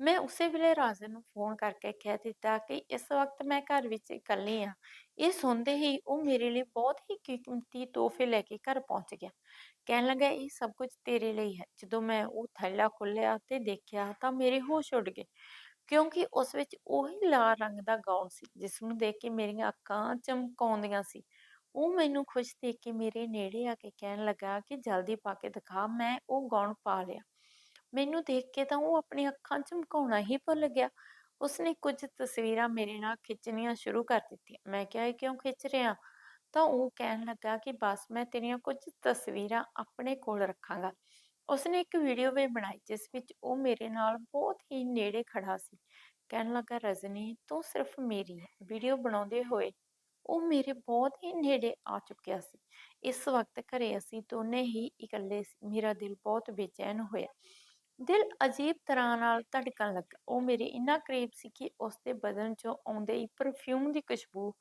ਮੈਂ ਉਸੇ ਵੇਲੇ ਰਾਜੇ ਨੂੰ ਫੋਨ ਕਰਕੇ ਕਹਿ ਦਿੱਤਾ ਕਿ ਇਸ ਵਕਤ ਮੈਂ ਘਰ ਵਿੱਚ ਇਕੱਲੀ ਹਾਂ। ਇਹ ਸੁਣਦੇ ਹੀ ਉਹ ਮੇਰੇ ਲਈ ਬਹੁਤ ਹੀ ਕੀਮਤੀ ਤੋਹਫੇ ਲੈ ਕੇ ਘਰ ਪਹੁੰਚ ਗਿਆ। ਕਹਿਣ ਲੱਗਾ, ਇਹ ਸਭ ਕੁਝ ਤੇਰੇ ਲਈ ਹੈ। ਜਦੋਂ ਮੈਂ ਉਹ ਥੈਲਾ ਖੋਲ੍ਹਿਆ ਤੇ ਦੇਖਿਆ ਤਾਂ ਮੇਰੇ ਹੋਸ਼ ਉੱਡ ਗਏ। ਕਿਉਂਕਿ ਉਸ ਵਿੱਚ ਉਹੀ ਲਾਲ ਰੰਗ ਦਾ ਗਾਊਨ ਸੀ, ਜਿਸ ਨੂੰ ਦੇਖ ਕੇ ਮੇਰੀਆਂ ਅੱਖਾਂ ਚਮਕਾਉਂਦੀਆਂ ਸੀ। ਉਹ ਮੈਨੂੰ ਖੁਸ਼ ਦੇਖ ਕੇ ਮੇਰੇ ਨੇੜੇ ਆ ਕੇ ਕਹਿਣ ਲੱਗਾ ਕਿ, ਜਲਦੀ ਪਾ ਕੇ ਦਿਖਾ, ਮੈਂ ਉਹ ਗਾਊਨ ਪਾ ਲਿਆ। ਮੈਨੂੰ ਦੇਖ ਕੇ ਤਾਂ ਉਹ ਆਪਣੀ ਅੱਖਾਂ ਝਮਕਾਉਣਾ ਹੀ ਭੁੱਲ ਗਿਆ। ਉਸਨੇ ਕੁਝ ਤਸਵੀਰਾਂ ਮੇਰੇ ਨਾਲ ਖਿੱਚਣੀਆਂ ਸ਼ੁਰੂ ਕਰ ਦਿੱਤੀਆਂ। ਮੈਂ ਕਿਹਾ, ਇਹ ਕਿਉਂ ਖਿੱਚ ਰਿਹਾ ਤਾਂ ਉਹ ਕਹਿਣ ਲੱਗਾ ਕਿ, ਬਸ, ਮੈਂ ਤੇਰੀਆਂ ਕੁਝ ਤਸਵੀਰਾਂ ਆਪਣੇ ਕੋਲ ਰੱਖਾਂਗਾ। ਉਸਨੇ ਇੱਕ ਵੀਡੀਓ ਵੀ ਬਣਾਈ, ਜਿਸ ਵਿੱਚ ਉਹ ਮੇਰੇ ਨਾਲ ਬਹੁਤ ਹੀ ਨੇੜੇ ਖੜਾ ਸੀ। ਕਹਿਣ ਲੱਗਾ, ਰਜਨੀ, ਤੂੰ ਸਿਰਫ ਮੇਰੀ ਹੈ। ਵੀਡੀਓ ਬਣਾਉਂਦੇ ਹੋਏ ਉਹ ਮੇਰੇ ਬਹੁਤ ਹੀ ਨੇੜੇ ਆ ਚੁੱਕਿਆ ਸੀ। ਇਸ ਵਕਤ ਘਰੇ ਅਸੀਂ ਦੋਨੇ ਹੀ ਇਕੱਲੇ ਸੀ। ਮੇਰਾ ਦਿਲ ਬਹੁਤ ਬੇਚੈਨ ਹੋਇਆ। ਦਿਲ ਅਜੀਬ ਤਰ੍ਹਾਂ ਨਾਲ ਧੜਕਣ ਲੱਗਾ। ਉਹ ਮੇਰੇ ਇੰਨਾ ਕਰੀਬ ਸੀ ਕਿ ਉਸ ਦੇ ਬਦਨ ਚੋਂ ਆਉਂਦੇ ਹੀ ਪਰਫਿਊਮ ਦੀ ਖੁਸ਼ਬੂ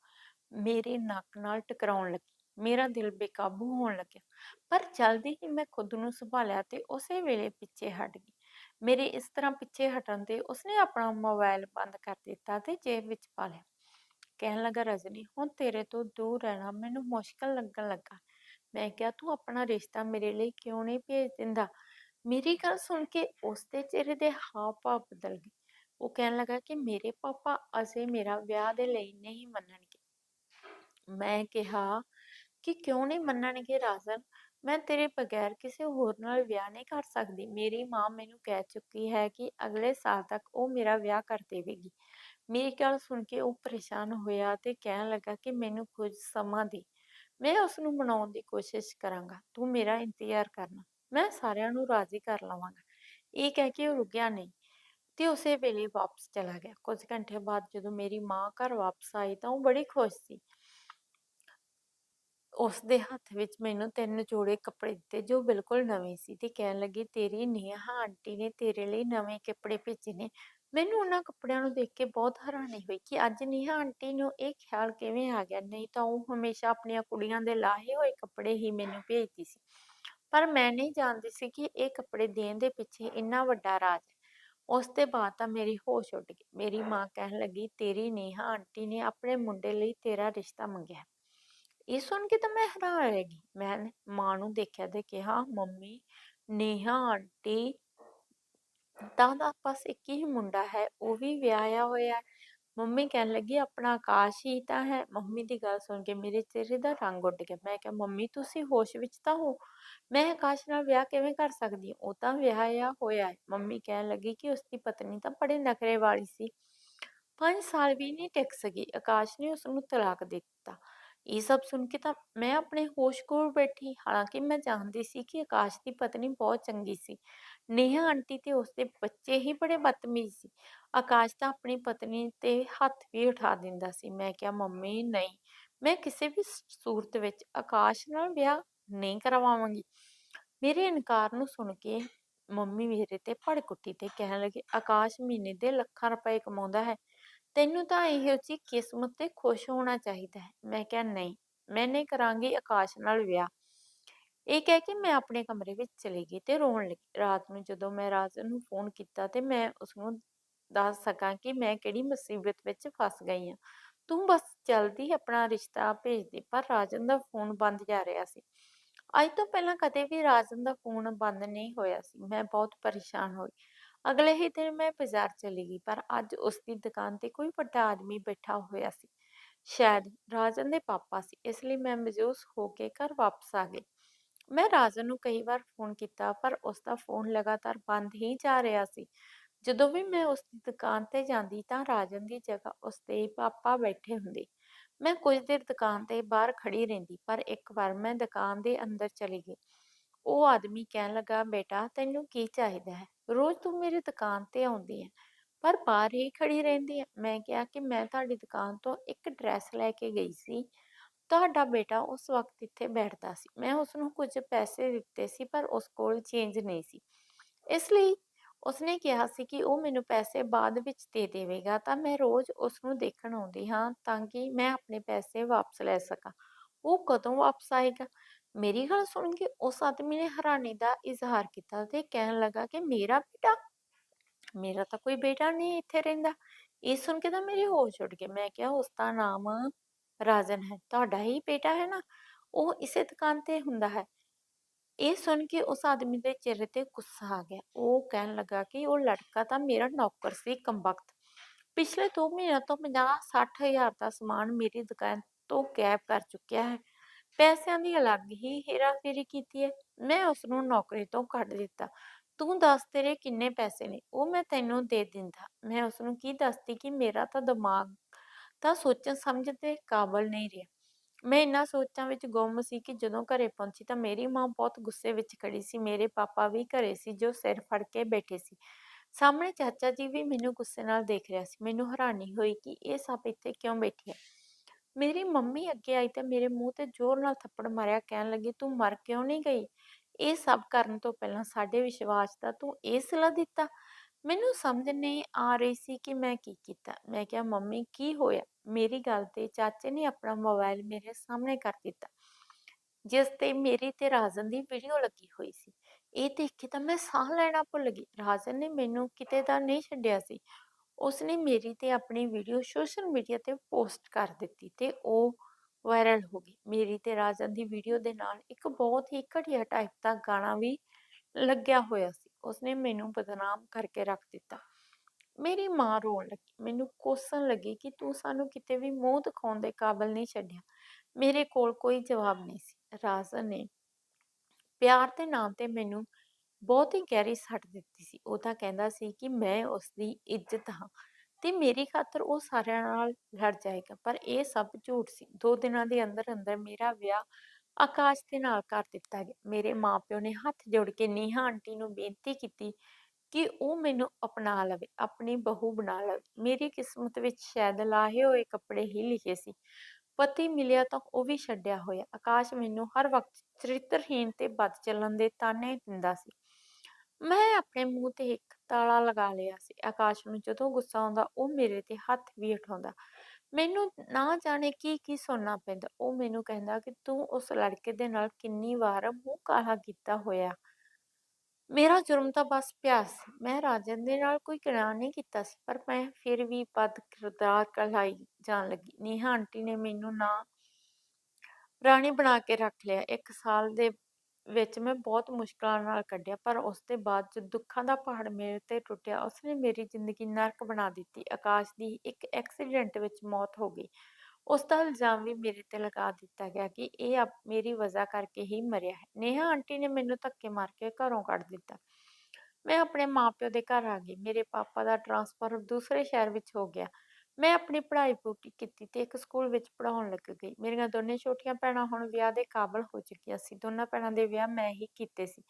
ਮੇਰੇ ਨੱਕ ਨਾਲ ਟਕਰਾਉਣ ਲੱਗੀ। ਮੇਰਾ ਦਿਲ ਬੇਕਾਬੂ ਹੋਣ ਲੱਗਿਆ। ਪਰ ਜਲਦੀ ਹੀ ਮੈਂ ਖੁਦ ਨੂੰ ਸੰਭਾਲਿਆ ਤੇ ਉਸੇ ਵੇਲੇ ਪਿੱਛੇ ਹਟ ਗਈ। ਮੇਰੇ ਇਸ ਤਰ੍ਹਾਂ ਪਿੱਛੇ ਹਟਣ ਤੇ ਉਸਨੇ ਆਪਣਾ ਮੋਬਾਈਲ ਬੰਦ ਕਰ ਦਿੱਤਾ ਤੇ ਜੇਬ ਵਿੱਚ ਪਾ ਲਿਆ। ਕਹਿਣ ਲੱਗਾ, ਰਜਨੀ, ਹੁਣ ਤੇਰੇ ਤੋਂ ਦੂਰ ਰਹਿਣਾ ਮੈਨੂੰ ਮੁਸ਼ਕਲ ਲੱਗਣ ਲੱਗਾ। ਮੈਂ ਕਿਹਾ, ਤੂੰ ਆਪਣਾ ਰਿਸ਼ਤਾ ਮੇਰੇ ਲਈ ਕਿਉਂ ਨਹੀਂ ਭੇਜ ਦਿੰਦਾ? ਮੇਰੀ ਗੱਲ ਸੁਣ ਕੇ ਉਸ ਦੇ ਚਿਹਰੇ ਦੇ ਹਾਵ ਭਾਵ ਬਦਲ ਗਏ ਉਹ ਕਹਿਣ ਲੱਗਾ ਕਿ ਮੇਰੇ ਪਾਪਾ ਅਜੇ ਮੇਰਾ ਵਿਆਹ ਦੇ ਲਈ ਨਹੀਂ ਮੰਨਣਗੇ ਮੈਂ ਕਿਹਾ ਕਿ ਕਿਉਂ ਨਹੀਂ ਮੰਨਣਗੇ ਰਾਜਨ ਮੈਂ ਤੇਰੇ ਬਗੈਰ ਕਿਸੇ ਹੋਰ ਨਾਲ ਵਿਆਹ ਨਹੀਂ ਕਰ ਸਕਦੀ ਮੇਰੀ ਮਾਂ ਮੈਨੂੰ ਕਹਿ ਚੁੱਕੀ ਹੈ ਕਿ ਅਗਲੇ ਸਾਲ ਤੱਕ ਉਹ ਮੇਰਾ ਵਿਆਹ ਕਰ ਦੇਵੇਗੀ ਮੇਰੀ ਗੱਲ ਸੁਣ ਕੇ ਉਹ ਪਰੇਸ਼ਾਨ ਹੋਇਆ ਤੇ ਕਹਿਣ ਲੱਗਾ ਕਿ ਮੈਨੂੰ ਕੁਝ ਸਮਾਂ ਦੇ ਮੈਂ ਉਸ ਨੂੰ ਮਨਾਉਣ ਦੀ ਕੋਸ਼ਿਸ਼ ਕਰਾਂਗਾ ਤੂੰ ਮੇਰਾ ਇੰਤਜ਼ਾਰ ਕਰਨਾ ਮੈਂ ਸਾਰਿਆਂ ਨੂੰ ਰਾਜ਼ੀ ਕਰ ਲਵਾਂਗਾ। ਇਹ ਕਹਿ ਕੇ ਉਹ ਰੁਕਿਆ ਨਹੀਂ ਤੇ ਉਸੇ ਵੇਲੇ ਵਾਪਸ ਚਲਾ ਗਿਆ। ਕੁਝ ਘੰਟੇ ਬਾਅਦ ਜਦੋਂ ਮੇਰੀ ਮਾਂ ਘਰ ਵਾਪਸ ਆਈ ਤਾਂ ਉਹ ਬੜੀ ਖੁਸ਼ ਸੀ। ਉਸ ਦੇ ਹੱਥ ਵਿੱਚ ਮੈਨੂੰ ਤਿੰਨ ਜੋੜੇ ਕੱਪੜੇ ਦਿੱਤੇ ਜੋ ਬਿਲਕੁਲ ਨਵੇਂ ਸੀ ਤੇ ਕਹਿਣ ਲੱਗੀ, ਤੇਰੀ ਨੇਹਾ ਆਂਟੀ ਨੇ ਤੇਰੇ ਲਈ ਨਵੇਂ ਕੱਪੜੇ ਭੇਜੇ ਨੇ। ਮੈਨੂੰ ਉਹਨਾਂ ਕੱਪੜਿਆਂ ਨੂੰ ਦੇਖ ਕੇ ਬਹੁਤ ਹੈਰਾਨੀ ਹੋਈ ਕਿ ਅੱਜ ਨੇਹਾ ਆਂਟੀ ਨੂੰ ਇਹ ਖਿਆਲ ਕਿਵੇਂ ਆ ਗਿਆ? ਨਹੀਂ ਤਾਂ ਉਹ ਹਮੇਸ਼ਾ ਆਪਣੀਆਂ ਕੁੜੀਆਂ ਦੇ ਲਾਹੇ ਹੋਏ ਕੱਪੜੇ ਹੀ ਮੈਨੂੰ ਭੇਜਦੀ ਸੀ। ਪਰ ਮੈਂ ਨਹੀਂ ਜਾਣਦੀ ਸੀ ਕਿ ਇਹ ਕੱਪੜੇ ਦੇਣ ਦੇ ਪਿੱਛੇ ਇੰਨਾ ਵੱਡਾ ਰਾਜ਼ ਹੈ। ਉਸ ਦੇ ਬਾਅਦ ਤਾਂ ਮੇਰੀ ਹੋਸ਼ ਉੱਡ ਗਈ। ਮੇਰੀ ਮਾਂ ਕਹਿਣ ਲੱਗੀ, ਤੇਰੀ ਨੇਹਾ ਆਂਟੀ ਨੇ ਆਪਣੇ ਮੁੰਡੇ ਲਈ ਤੇਰਾ ਰਿਸ਼ਤਾ ਮੰਗਿਆ ਇਹ ਸੁਣ ਕੇ ਤਾਂ ਮੈਂ ਹੈਰਾਨ ਰਹਿ ਗਈ। ਮੈਂ ਮਾਂ ਨੂੰ ਦੇਖਿਆ ਤੇ ਕਿਹਾ, ਮੰਮੀ, ਨੇਹਾ ਆਂਟੀ, ਤਾਂ ਦਾ ਬਸ ਇੱਕ ਹੀ ਮੁੰਡਾ ਹੈ, ਉਹ ਵੀ ਵਿਆਹਿਆ ਹੋਇਆ ਮੰਮੀ ਕਹਿਣ ਲੱਗੀ, ਆਪਣਾ ਆਕਾਸ਼ ਹੀ ਤਾਂ ਹੈ। ਮੰਮੀ ਦੀ ਗੱਲ ਸੁਣ ਕੇ ਮੇਰੇ ਚਿਹਰੇ ਦਾ ਰੰਗ ਉੱਡ ਗਿਆ। ਮੈਂ ਕਿਹਾ, ਮੰਮੀ, ਤੁਸੀਂ ਹੋਸ਼ ਵਿੱਚ ਤਾਂ ਹੋ? ਮੈਂ ਆਕਾਸ਼ ਨਾਲ ਵਿਆਹ ਕਿਵੇਂ ਕਰ ਸਕਦੀ ਉਹ ਤਾਂ ਵਿਆਹਿਆ ਹੋਇਆ ਹੈ। ਮੰਮੀ ਕਹਿਣ ਲੱਗੀ ਕਿ ਉਸ ਦੀ ਪਤਨੀ ਤਾਂ ਬੜੇ ਨਖਰੇ ਵਾਲੀ ਸੀ। 5 ਸਾਲ ਵੀ ਨਹੀਂ ਟਿਕ ਸਕੀ। ਆਕਾਸ਼ ਨੇ ਉਸ ਨੂੰ ਤਲਾਕ ਦੇ ਦਿੱਤਾ। ਇਹ ਸਭ ਸੁਣ ਕੇ ਤਾਂ ਮੈਂ ਆਪਣੇ ਹੋਸ਼ ਕੋਲ ਬੈਠੀ। ਹਾਲਾਂਕਿ ਮੈਂ ਜਾਣਦੀ ਸੀ ਕਿ ਆਕਾਸ਼ ਦੀ ਪਤਨੀ ਬਹੁਤ ਚੰਗੀ ਸੀ। ਨੇਹਾ ਆਂਟੀ ਤੇ ਉਸਦੇ ਬੱਚੇ ਹੀ ਬੜੇ ਬਦਤਮੀਜ਼ ਸੀ। ਆਕਾਸ਼ ਤਾਂ ਆਪਣੀ ਪਤਨੀ ਤੇ ਹੱਥ ਵੀ ਉਠਾ ਦਿੰਦਾ ਸੀ। ਮੈਂ ਕਿਹਾ, ਮੰਮੀ, ਨਹੀਂ, ਮੈਂ ਕਿਸੇ ਵੀ ਸੂਰਤ ਵਿੱਚ ਆਕਾਸ਼ ਨਾਲ ਵਿਆਹ ਨਹੀਂ ਕਰਵਾਵਾਂਗੀ। ਮੇਰੇ ਇਨਕਾਰ ਨੂੰ ਸੁਣ ਕੇ ਮੰਮੀ ਮੇਰੇ ਤੇ ਭੜਕ ਉੱਠੀ ਤੇ ਕਹਿਣ ਲੱਗੇ, ਆਕਾਸ਼ ਮਹੀਨੇ ਦੇ ਲੱਖਾਂ ਰੁਪਏ ਕਮਾਉਂਦਾ ਹੈ। ਤੈਨੂੰ ਤਾਂ ਇਹੋ ਜਿਹੀ ਕਿਸਮਤ ਤੇ ਖੁਸ਼ ਹੋਣਾ ਚਾਹੀਦਾ ਹੈ। ਮੈਂ ਕਿਹਾ, ਨਹੀਂ, ਮੈਂ ਕਰਾਂਗੀ ਆਕਾਸ਼ ਨਾਲ ਵਿਆਹ। ਇਹ ਕਹਿ ਕੇ ਮੈਂ ਆਪਣੇ ਕਮਰੇ ਵਿੱਚ ਚਲੀ ਗਈ ਤੇ ਰੋਣ ਲੱਗੀ। ਰਾਤ ਨੂੰ ਜਦੋਂ ਮੈਂ ਰਾਜਨ ਨੂੰ ਫੋਨ ਕੀਤਾ ਤੇ ਮੈਂ ਉਸ ਨੂੰ ਦੱਸ ਸਕਾਂ ਕਿ ਮੈਂ ਕਿਹੜੀ ਮੁਸੀਬਤ ਵਿੱਚ ਫਸ ਗਈ ਹਾਂ। ਤੂੰ ਬਸ ਜਲਦੀ ਆਪਣਾ ਰਿਸ਼ਤਾ ਭੇਜ ਦੇ। ਪਰ ਰਾਜਨ ਦਾ ਫੋਨ ਬੰਦ ਜਾ ਰਿਹਾ ਸੀ। ਅੱਜ ਤੋਂ ਪਹਿਲਾਂ ਕਦੇ ਵੀ ਰਾਜਨ ਦਾ ਫੋਨ ਬੰਦ ਨਹੀਂ ਹੋਇਆ ਸੀ। ਮੈਂ ਬਹੁਤ ਪਰੇਸ਼ਾਨ ਹੋਈ। ਅਗਲੇ ਹੀ ਦਿਨ ਮੈਂ ਬਾਜ਼ਾਰ ਚਲੀ ਗਈ, ਪਰ ਅੱਜ ਉਸ ਦੀ ਦੁਕਾਨ ਤੇ ਕੋਈ ਵੱਡਾ ਆਦਮੀ ਬੈਠਾ ਹੋਇਆ ਸੀ। ਸ਼ਾਇਦ ਰਾਜਨ ਦੇ ਪਾਪਾ ਸੀ, ਇਸ ਲਈ ਮੈਂ ਮਜੂਸ ਹੋ ਕੇ ਘਰ ਵਾਪਸ ਆ ਗਈ। ਮੈਂ ਰਾਜਨ ਨੂੰ ਕਈ ਵਾਰ ਫੋਨ ਕੀਤਾ, ਪਰ ਉਸ ਦਾ ਫੋਨ ਲਗਾਤਾਰ ਬੰਦ ਹੀ ਜਾ ਰਿਹਾ ਸੀ। ਜਦੋਂ ਵੀ ਮੈਂ ਉਸ ਦੀ ਦੁਕਾਨ ਤੇ ਜਾਂਦੀ ਤਾਂ ਰਾਜਨ ਦੀ ਜਗ੍ਹਾ ਉਸ ਦੇ ਪਾਪਾ ਬੈਠੇ ਹੁੰਦੇ। ਮੈਂ ਕੁਝ ਦੇਰ ਦੁਕਾਨ ਤੇ ਬਾਹਰ ਖੜੀ ਰਹਿੰਦੀ, ਪਰ ਇੱਕ ਵਾਰ ਮੈਂ ਦੁਕਾਨ ਦੇ ਅੰਦਰ ਚਲੀ ਗਈ। ਉਹ ਆਦਮੀ ਕਹਿਣ ਲੱਗਾ, ਬੇਟਾ, ਤੈਨੂੰ ਕੀ ਚਾਹੀਦਾ ਹੈ? ਰੋਜ਼ ਤੂੰ ਮੇਰੀ ਦੁਕਾਨ ਤੇ ਆਉਂਦੀ ਹੈ, ਪਰ ਬਾਹਰ ਹੀ ਖੜੀ ਰਹਿੰਦੀ ਹੈ। ਮੈਂ ਕਿਹਾ ਕਿ ਮੈਂ ਤੁਹਾਡੀ ਦੁਕਾਨ ਤੋਂ ਇੱਕ ਡਰੈਸ ਲੈ ਕੇ ਗਈ ਸੀ। ਤੁਹਾਡਾ ਬੇਟਾ ਉਸ ਵਕਤ ਇੱਥੇ ਬੈਠਦਾ ਸੀ। ਮੈਂ ਉਸ ਨੂੰ ਕੁਝ ਪੈਸੇ ਦਿੱਤੇ ਸੀ, ਪਰ ਉਸ ਕੋਲ ਚੇਂਜ ਨਹੀਂ ਸੀ। ਇਸ ਲਈ ਉਸਨੇ ਕਿਹਾ ਸੀ ਕਿ ਉਹ ਮੈਨੂੰ ਪੈਸੇ ਬਾਅਦ ਵਿੱਚ ਦੇ ਦੇਵੇਗਾ, ਤਾਂ ਮੈਂ ਰੋਜ਼ ਉਸ ਨੂੰ ਦੇਖਣ ਆਉਂਦੀ ਹਾਂ ਤਾਂ ਕਿ ਮੈਂ ਆਪਣੇ ਪੈਸੇ ਵਾਪਸ ਲੈ ਸਕਾਂ। ਉਹ ਕਦੋਂ ਵਾਪਸ ਆਏਗਾ? ਮੇਰੀ ਗੱਲ ਸੁਣ ਕੇ ਉਸ ਆਦਮੀ ਨੇ ਹੈਰਾਨੀ ਦਾ ਇਜ਼ਹਾਰ ਕੀਤਾ ਤੇ ਕਹਿਣ ਲੱਗਾ ਕਿ ਮੇਰਾ ਬੇਟਾ, ਮੇਰਾ ਤਾਂ ਕੋਈ ਬੇਟਾ ਨਹੀਂ ਇੱਥੇ ਰਹਿੰਦਾ। ਇਹ ਸੁਣ ਕੇ ਤਾਂ ਮੇਰੇ ਹੋਸ਼ ਉੱਡ ਗਏ ਮੈਂ ਕਿਹਾ, ਉਸ ਦਾ ਨਾਮ ਰਾਜਨ ਹੈ, ਤੁਹਾਡਾ ਹੀ ਬੇਟਾ ਹੈ ਨਾ? ਉਹ ਇਸੇ ਦੁਕਾਨ ਤੇ ਹੁੰਦਾ ਹੈ। ਇਹ ਸੁਣ ਕੇ ਉਸ ਆਦਮੀ ਦੇ ਚਿਹਰੇ ਤੇ ਗੁੱਸਾ ਆ ਗਿਆ। ਉਹ ਕਹਿਣ ਲੱਗਾ ਕਿ ਉਹ ਲੜਕਾ ਤਾਂ ਮੇਰਾ ਨੌਕਰ ਸੀ, ਕੰਬਖਤ। ਪਿਛਲੇ 2 ਮਹੀਨਿਆਂ ਤੋਂ 50-60 ਹਜ਼ਾਰ ਦਾ ਸਮਾਨ ਮੇਰੀ ਦੁਕਾਨ ਤੋਂ ਗਾਇਬ ਕਰ ਚੁੱਕਿਆ ਹੈ। ਪੈਸਿਆਂ ਦੀ ਅਲੱਗ ਹੀ ਹੇਰਾਫੇਰੀ ਕੀਤੀ ਹੈ ਮੈਂ ਉਸ ਨੂੰ ਨੌਕਰੀ ਤੋਂ ਕੱਢ ਦਿੱਤਾ। ਤੂੰ ਦੱਸ ਤੇਰੇ ਕਿੰਨੇ ਪੈਸੇ ਨੇ? ਉਹ ਮੈਂ ਤੈਨੂੰ ਦੇ ਦਿੰਦਾ। ਮੈਂ ਉਸ ਨੂੰ ਕੀ ਦੱਸਦੀ ਕਿ ਮੇਰਾ ਤਾਂ ਦਿਮਾਗ ਤਾਂ ਸੋਚਣ ਸਮਝਣ ਦੇ ਕਾਬਲ ਨਹੀਂ ਰਿਹਾ। ਮੈਂ ਇਨ੍ਹਾਂ ਸੋਚਾਂ ਵਿੱਚ ਗੁੰਮ ਸੀ ਕਿ ਜਦੋਂ ਘਰੇ ਪਹੁੰਚੀ ਤਾਂ ਮੇਰੀ ਮਾਂ ਬਹੁਤ ਗੁੱਸੇ ਵਿੱਚ ਖੜੀ ਸੀ। ਮੇਰੇ ਪਾਪਾ ਵੀ ਘਰੇ ਸੀ ਜੋ ਸਿਰ ਫੜ ਕੇ ਬੈਠੇ ਸੀ। ਸਾਹਮਣੇ ਚਾਚਾ ਜੀ ਵੀ ਮੈਨੂੰ ਗੁੱਸੇ ਨਾਲ ਦੇਖ ਰਿਹਾ ਸੀ। ਮੈਨੂੰ ਹੈਰਾਨੀ ਹੋਈ ਕਿ ਇਹ ਸਭ ਇੱਥੇ ਕਿਉਂ ਬੈਠੀ ਹੈ ਮੇਰੀ ਮੰਮੀ ਅੱਗੇ ਆਈ ਤੇ ਮੇਰੇ ਮੂੰਹ ਤੇ ਜ਼ੋਰ ਨਾਲ ਥੱਪੜ ਮਾਰਿਆ, ਕਹਿਣ ਲੱਗੀ, ਤੂੰ ਮਰ ਕਿਉਂ ਨਹੀਂ ਗਈ? ਇਹ ਸਭ ਕਰਨ ਤੋਂ ਪਹਿਲਾਂ ਸਾਡੇ ਵਿਸ਼ਵਾਸ ਦਾ ਤੂੰ ਇਹ ਸਿਲਾ ਦਿੱਤਾ? ਮੈਨੂੰ ਸਮਝ ਨਹੀਂ ਆ ਰਹੀ ਸੀ ਕਿ ਮੈਂ ਕੀ ਕੀਤਾ। ਮੈਂ ਕਿਹਾ, ਮੰਮੀ, ਕੀ ਹੋਇਆ? ਮੇਰੀ ਗੱਲ ਤੇ ਚਾਚੇ ਨੇ ਆਪਣਾ ਮੋਬਾਈਲ ਮੇਰੇ ਸਾਹਮਣੇ ਕਰ ਦਿੱਤਾ, ਜਿਸ ਤੇ ਮੇਰੀ ਤੇ ਰਾਜਨ ਦੀ ਵੀਡੀਓ ਲੱਗੀ ਹੋਈ ਸੀ। ਇਹ ਦੇਖ ਕੇ ਤਾਂ ਮੈਂ ਸਾਹ ਲੈਣਾ ਭੁੱਲ ਗਈ। ਰਾਜਨ ਨੇ ਮੈਨੂੰ ਕਿਤੇ ਦਾ ਨਹੀਂ ਛੱਡਿਆ ਸੀ। ਉਸਨੇ ਮੇਰੀ ਤੇ ਆਪਣੀ ਵੀਡੀਓ ਸੋਸ਼ਲ ਮੀਡੀਆ ਤੇ ਪੋਸਟ ਕਰ ਦਿੱਤੀ ਤੇ ਉਹ ਵਾਇਰਲ ਹੋ ਗਈ। ਮੇਰੀ ਤੇ ਰਾਜਨ ਦੀ ਵੀਡੀਓ ਦੇ ਨਾਲ ਇੱਕ ਬਹੁਤ ਹੀ ਘਟੀਆ ਟਾਈਪ ਦਾ ਗਾਣਾ ਵੀ ਲੱਗਿਆ ਹੋਇਆ ਸੀ। ਉਸਨੇ ਮੈਨੂੰ ਬਦਨਾਮ ਕਰਕੇ ਰੱਖ ਦਿੱਤਾ। ਮੇਰੀ ਮਾਂ ਰੋਣ ਲੱਗੀ। ਮੈਨੂੰ ਕੋਸਣ ਲੱਗੀ ਕਿ ਤੂੰ ਸਾਨੂੰ ਕਿਤੇ ਵੀ ਮੂੰਹ ਦਿਖਾਉਣ ਦੇ ਕਾਬਿਲ ਨਹੀਂ ਛੱਡਿਆ। ਮੇਰੇ ਕੋਲ ਕੋਈ ਜਵਾਬ ਨਹੀਂ ਸੀ। ਰਾਜਨ ਨੇ ਪਿਆਰ ਦੇ ਨਾਮ ਤੇ ਮੈਨੂੰ ਬਹੁਤ ਹੀ ਗਹਿਰੀ ਸੱਟ ਦਿੱਤੀ ਸੀ। ਉਹ ਤਾਂ ਕਹਿੰਦਾ ਸੀ ਕਿ ਮੈਂ ਉਸ ਦੀ ਇੱਜ਼ਤ ਹਾਂ ਤੇ ਮੇਰੀ ਖਾਤਰ ਉਹ ਸਾਰਿਆਂ ਨਾਲ ਲੜ ਜਾਏਗਾ। ਪਰ ਇਹ ਸਭ ਝੂਠ ਸੀ। ਦੋ ਦਿਨਾਂ ਦੇ ਅੰਦਰ ਅੰਦਰ ਮੇਰਾ ਵਿਆਹ ਆਕਾਸ਼ ਦੇ ਨਾਲ ਕਰ ਦਿੱਤਾ ਗਿਆ। ਮੇਰੇ ਮਾਪਿਓ ਨੇ ਹੱਥ ਜੋੜ ਕੇ ਨੀਹਾ ਆਂਟੀ ਨੂੰ ਬੇਨਤੀ ਕੀਤੀ ਕਿ ਉਹ ਮੈਨੂੰ ਅਪਣਾ ਲਵੇ, ਆਪਣੀ ਬਹੂ ਬਣਾ ਲਵੇ। ਮੇਰੀ ਕਿਸਮਤ ਵਿੱਚ ਸ਼ਾਇਦ ਲਾਹੇ ਹੋਏ ਕੱਪੜੇ ਹੀ ਲਿਖੇ ਸੀ। ਪਤੀ ਮਿਲਿਆ ਤਾਂ ਉਹ ਵੀ ਛੱਡਿਆ ਹੋਇਆ। ਆਕਾਸ਼ ਮੈਨੂੰ ਹਰ ਵਕਤ ਚਰਿੱਤਰਹੀਣ ਤੇ ਬਦ ਚੱਲਣ ਦੇ ਤਾਨੇ ਦਿੰਦਾ ਸੀ। ਮੈਂ ਆਪਣੇ ਮੂੰਹ ਤੇ ਇੱਕ ਤਾਲਾ ਲਗਾ ਲਿਆ ਸੀ। ਆਕਾਸ਼ ਨੂੰ ਜਦੋਂ ਗੁੱਸਾ ਆਉਂਦਾ, ਉਹ ਮੇਰੇ ਤੇ ਹੱਥ ਵੀ ਉਠਾਉਂਦਾ। ਮੈਨੂੰ ਨਾ ਜਾਣੇ ਕੀ ਕੀ ਸੁਣਨਾ ਪੈਂਦਾ। ਉਹ ਮੈਨੂੰ ਕਹਿੰਦਾ ਕਿ ਤੂੰ ਉਸ ਲੜਕੇ ਦੇ ਨਾਲ ਕਿੰਨੀ ਵਾਰ ਮੂੰਹ ਕਾਲਾ ਕੀਤਾ ਹੋਇਆ। ਮੇਰਾ ਜੁਰਮ ਤਾਂ ਬਸ ਪਿਆਰ ਸੀ। ਮੈਂ ਰਾਜਨ ਦੇ ਨਾਲ ਕੋਈ ਗੁਨਾਹ ਨਹੀਂ ਕੀਤਾ ਸੀ, ਪਰ ਮੈਂ ਫਿਰ ਵੀ ਬਦ ਕਿਰਦਾਰ ਕਹਾਈ ਜਾਣ ਲੱਗੀ। ਨੇਹਾ ਆਂਟੀ ਨੇ ਮੈਨੂੰ ਨਾ ਰਾਣੀ ਬਣਾ ਕੇ ਰੱਖ ਲਿਆ। ਇੱਕ ਸਾਲ ਦੇ ਵਿੱਚ ਮੈਂ ਬਹੁਤ ਮੁਸ਼ਕਲਾਂ ਨਾਲ ਕੱਢਿਆ, ਪਰ ਉਸ ਦੇ ਬਾਅਦ ਜਦ ਦੁੱਖਾਂ ਦਾ ਪਹਾੜ ਮੇਰੇ ਤੇ ਟੁੱਟਿਆ, ਉਸਨੇ ਮੇਰੀ ਜ਼ਿੰਦਗੀ ਨਰਕ ਬਣਾ ਦਿੱਤੀ। ਆਕਾਸ਼ ਦੀ ਇੱਕ ਐਕਸੀਡੈਂਟ ਵਿੱਚ ਮੌਤ ਹੋ ਗਈ। ਉਸ ਦਾ ਇਲਜ਼ਾਮ ਵੀ ਮੇਰੇ ਤੇ ਲਗਾ ਦਿੱਤਾ ਗਿਆ ਕਿ ਇਹ ਆਪ ਮੇਰੀ ਵਜ੍ਹਾ ਕਰਕੇ ਹੀ ਮਰਿਆ ਹੈ। ਨੇਹਾ ਆਂਟੀ ਨੇ ਮੈਨੂੰ ਧੱਕੇ ਮਾਰ ਕੇ ਘਰੋਂ ਕੱਢ ਦਿੱਤਾ। ਮੈਂ ਆਪਣੇ ਮਾਪਿਓ ਦੇ ਘਰ ਆ ਗਈ। ਮੇਰੇ ਪਾਪਾ ਦਾ ਟ੍ਰਾਂਸਫਰ ਦੂਸਰੇ ਸ਼ਹਿਰ ਵਿੱਚ ਹੋ ਗਿਆ। ਮੈਂ ਆਪਣੀ ਪੜ੍ਹਾਈ ਪੂਰੀ ਕੀਤੀ ਤੇ ਇੱਕ ਸਕੂਲ ਵਿੱਚ ਪੜ੍ਹਾਉਣ ਲੱਗ ਗਈ। ਮੇਰੀਆਂ ਦੋਨੇ ਛੋਟੀਆਂ ਭੈਣਾਂ ਹੁਣ ਵਿਆਹ ਦੇ ਕਾਬਲ ਹੋ ਚੁੱਕੀਆਂ ਸੀ। ਦੋਨਾਂ ਭੈਣਾਂ ਦੇ ਵਿਆਹ ਮੈਂ ਹੀ ਕੀਤੇ ਸੀ।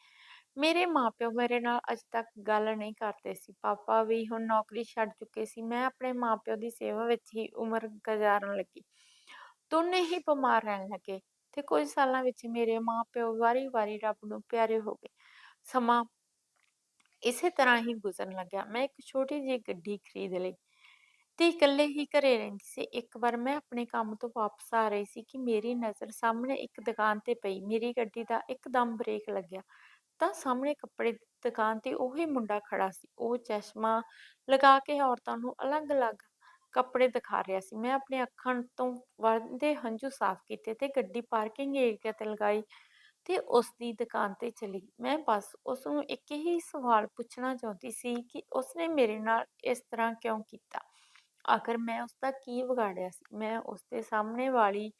ਮੇਰੇ ਮਾਪਿਓ ਮੇਰੇ ਨਾਲ ਅਜੇ ਤੱਕ ਗੱਲ ਨਹੀਂ ਕਰਦੇ ਸੀ। ਪਾਪਾ ਵੀ ਹੁਣ ਨੌਕਰੀ ਛੱਡ ਚੁੱਕੇ ਸੀ। ਮੈਂ ਆਪਣੇ ਮਾਪਿਓ ਦੀ ਸੇਵਾ ਵਿੱਚ ਹੀ ਉਮਰ ਗੁਜ਼ਾਰਨ ਲੱਗੀ। ਦੋਨੇ ਹੀ ਬਿਮਾਰ ਰਹਿਣ ਲੱਗੇ ਤੇ ਕੁਝ ਸਾਲਾਂ ਵਿੱਚ ਮੇਰੇ ਮਾਪਿਓ ਵਾਰੀ-ਵਾਰੀ ਰੱਬ ਨੂੰ ਪਿਆਰੇ ਹੋ ਗਏ। ਸਮਾਂ ਇਸੇ ਤਰ੍ਹਾਂ ਹੀ ਗੁਜ਼ਰਨ ਲੱਗਿਆ। ਮੈਂ ਇੱਕ ਛੋਟੀ ਜਿਹੀ ਗੱਡੀ ਖਰੀਦ ਲਈ। ਤੇ ਇਕੱਲੇ ਹੀ ਘਰੇ ਰਹਿੰਦੀ ਸੀ। ਇੱਕ ਵਾਰ ਮੈਂ ਆਪਣੇ ਕੰਮ ਤੋਂ ਵਾਪਸ ਆ ਰਹੀ ਸੀ ਕਿ ਮੇਰੀ ਨਜ਼ਰ ਸਾਹਮਣੇ ਇੱਕ ਦੁਕਾਨ ਤੇ ਪਈ। ਮੇਰੀ ਗੱਡੀ ਦਾ ਇੱਕਦਮ ਬ੍ਰੇਕ ਲੱਗਿਆ। ਤਾਂ ਸਾਹਮਣੇ ਕੱਪੜੇ ਦੀ ਦੁਕਾਨ ਤੇ ਉਹੀ ਮੁੰਡਾ ਖੜਾ ਸੀ। ਉਹ ਚਸ਼ਮਾ ਲਗਾ ਕੇ ਔਰਤਾਂ ਨੂੰ ਅਲੱਗ-ਅਲੱਗ ਕੱਪੜੇ ਦਿਖਾ ਰਿਹਾ ਸੀ। ਮੈਂ ਆਪਣੇ ਅੱਖਾਂ ਤੋਂ ਵਰਦੇ ਹੰਝੂ ਸਾਫ਼ ਕੀਤੇ ਤੇ ਗੱਡੀ ਪਾਰਕਿੰਗ ਏਰੀਆ ਤੇ ਲਗਾਈ ਤੇ ਉਸ ਦੀ ਦੁਕਾਨ ਤੇ ਚਲੀ। ਮੈਂ ਬਸ ਉਸ ਨੂੰ ਇੱਕ ਹੀ ਸਵਾਲ ਪੁੱਛਣਾ ਚਾਹੁੰਦੀ ਸੀ ਕਿ ਉਸਨੇ ਮੇਰੇ ਨਾਲ ਇਸ ਤਰ੍ਹਾਂ ਕਿਉਂ ਕੀਤਾ? ਆਖਰ ਮੈਂ ਉਸ ਦਾ ਕੀ ਵਿਗਾੜਿਆ ਸੀ, ਮੈਂ ਉਸ ਦੇ ਸਾਹਮਣੇ ਵਾਲੀ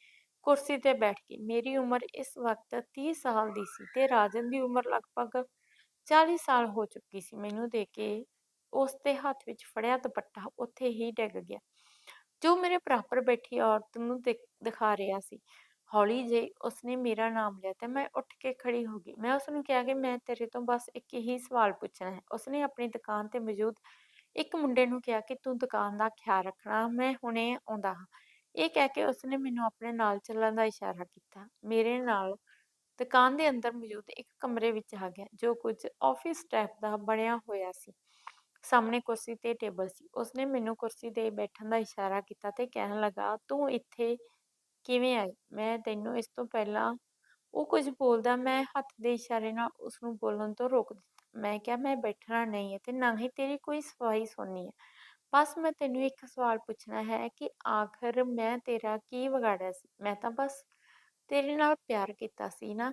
ਕੁਰਸੀ ਤੇ ਬੈਠ ਗਈ। ਮੇਰੀ ਉਮਰ ਇਸ ਵਕਤ 30 ਸਾਲ ਦੀ ਸੀ ਤੇ ਰਾਜਨ ਦੀ ਉਮਰ ਲਗਭਗ 40 ਸਾਲ ਹੋ ਚੁੱਕੀ ਸੀ। ਮੈਨੂੰ ਦੇਖ ਕੇ ਉਸ ਦੇ ਹੱਥ ਵਿੱਚ ਫੜਿਆ ਦੁਪੱਟਾ, ਉੱਥੇ ਹੀ ਡਿੱਗ ਗਿਆ, ਜੋ ਮੇਰੇ ਬਰਾਬਰ ਬੈਠੀ ਔਰਤ ਨੂੰ ਦਿਖਾ ਰਿਹਾ ਸੀ। ਹੌਲੀ ਜੇ ਉਸਨੇ ਮੇਰਾ ਨਾਮ ਲਿਆ ਤੇ ਮੈਂ ਉੱਠ ਕੇ ਖੜੀ ਹੋ ਗਈ। ਮੈਂ ਉਸਨੂੰ ਕਿਹਾ ਕਿ ਮੈਂ ਤੇਰੇ ਤੋਂ ਬਸ ਇੱਕ ਹੀ ਸਵਾਲ ਪੁੱਛਣਾ ਹੈ। ਉਸਨੇ ਆਪਣੀ ਦੁਕਾਨ ਤੇ ਮੌਜੂਦ ਇੱਕ ਮੁੰਡੇ ਨੂੰ ਕਿਹਾ ਕਿ ਤੂੰ ਦੁਕਾਨ ਦਾ ਖਿਆਲ ਰੱਖਣਾ ਮੈਂ ਹੁਣੇ ਆਉਂਦਾ ਹਾਂ ਇਹ ਕਹਿ ਕੇ ਉਸਨੇ ਮੈਨੂੰ ਆਪਣੇ ਨਾਲ ਚੱਲਣ ਦਾ ਇਸ਼ਾਰਾ ਕੀਤਾ। ਮੇਰੇ ਨਾਲ ਦੁਕਾਨ ਦੇ ਅੰਦਰ ਮੌਜੂਦ ਇੱਕ ਕਮਰੇ ਵਿੱਚ ਆ ਗਿਆ, ਜੋ ਕੁਝ ਆਫਿਸ ਟਾਈਪ ਦਾ ਬਣਿਆ ਹੋਇਆ ਸੀ। ਸਾਹਮਣੇ ਕੁਰਸੀ ਤੇ ਟੇਬਲ ਸੀ। ਉਸਨੇ ਮੈਨੂੰ ਕੁਰਸੀ ਤੇ ਬੈਠਣ ਦਾ ਇਸ਼ਾਰਾ ਕੀਤਾ ਤੇ ਕਹਿਣ ਲੱਗਾ, "ਤੂੰ ਇੱਥੇ ਕਿਵੇਂ ਆਈ? ਮੈਂ ਤੈਨੂੰ ਇਸ ਤੋਂ ਪਹਿਲਾਂ" ਉਹ ਕੁਝ ਬੋਲਦਾ ਮੈਂ ਹੱਥ ਦੇ ਇਸ਼ਾਰੇ ਨਾਲ ਉਸਨੂੰ ਬੋਲਣ ਤੋਂ ਰੋਕ ਦਿੱਤਾ। ਮੈਂ ਕਿਹਾ, "ਮੈਂ ਬੈਠਣਾ ਨਹੀਂ ਹੈ ਤੇ ਨਾ ਹੀ ਤੇਰੀ ਕੋਈ ਸਫ਼ਾਈ ਸੁਣਨੀ ਹੈ। ਬਸ ਮੈਂ ਤੈਨੂੰ ਇੱਕ ਸਵਾਲ ਪੁੱਛਣਾ ਹੈ ਕਿ ਆਖਰ ਮੈਂ ਤੇਰਾ ਕੀ ਵਿਗਾੜਿਆ ਸੀ? ਮੈਂ ਤਾਂ ਬਸ ਤੇਰੇ ਨਾਲ ਪਿਆਰ ਕੀਤਾ ਸੀ ਨਾ।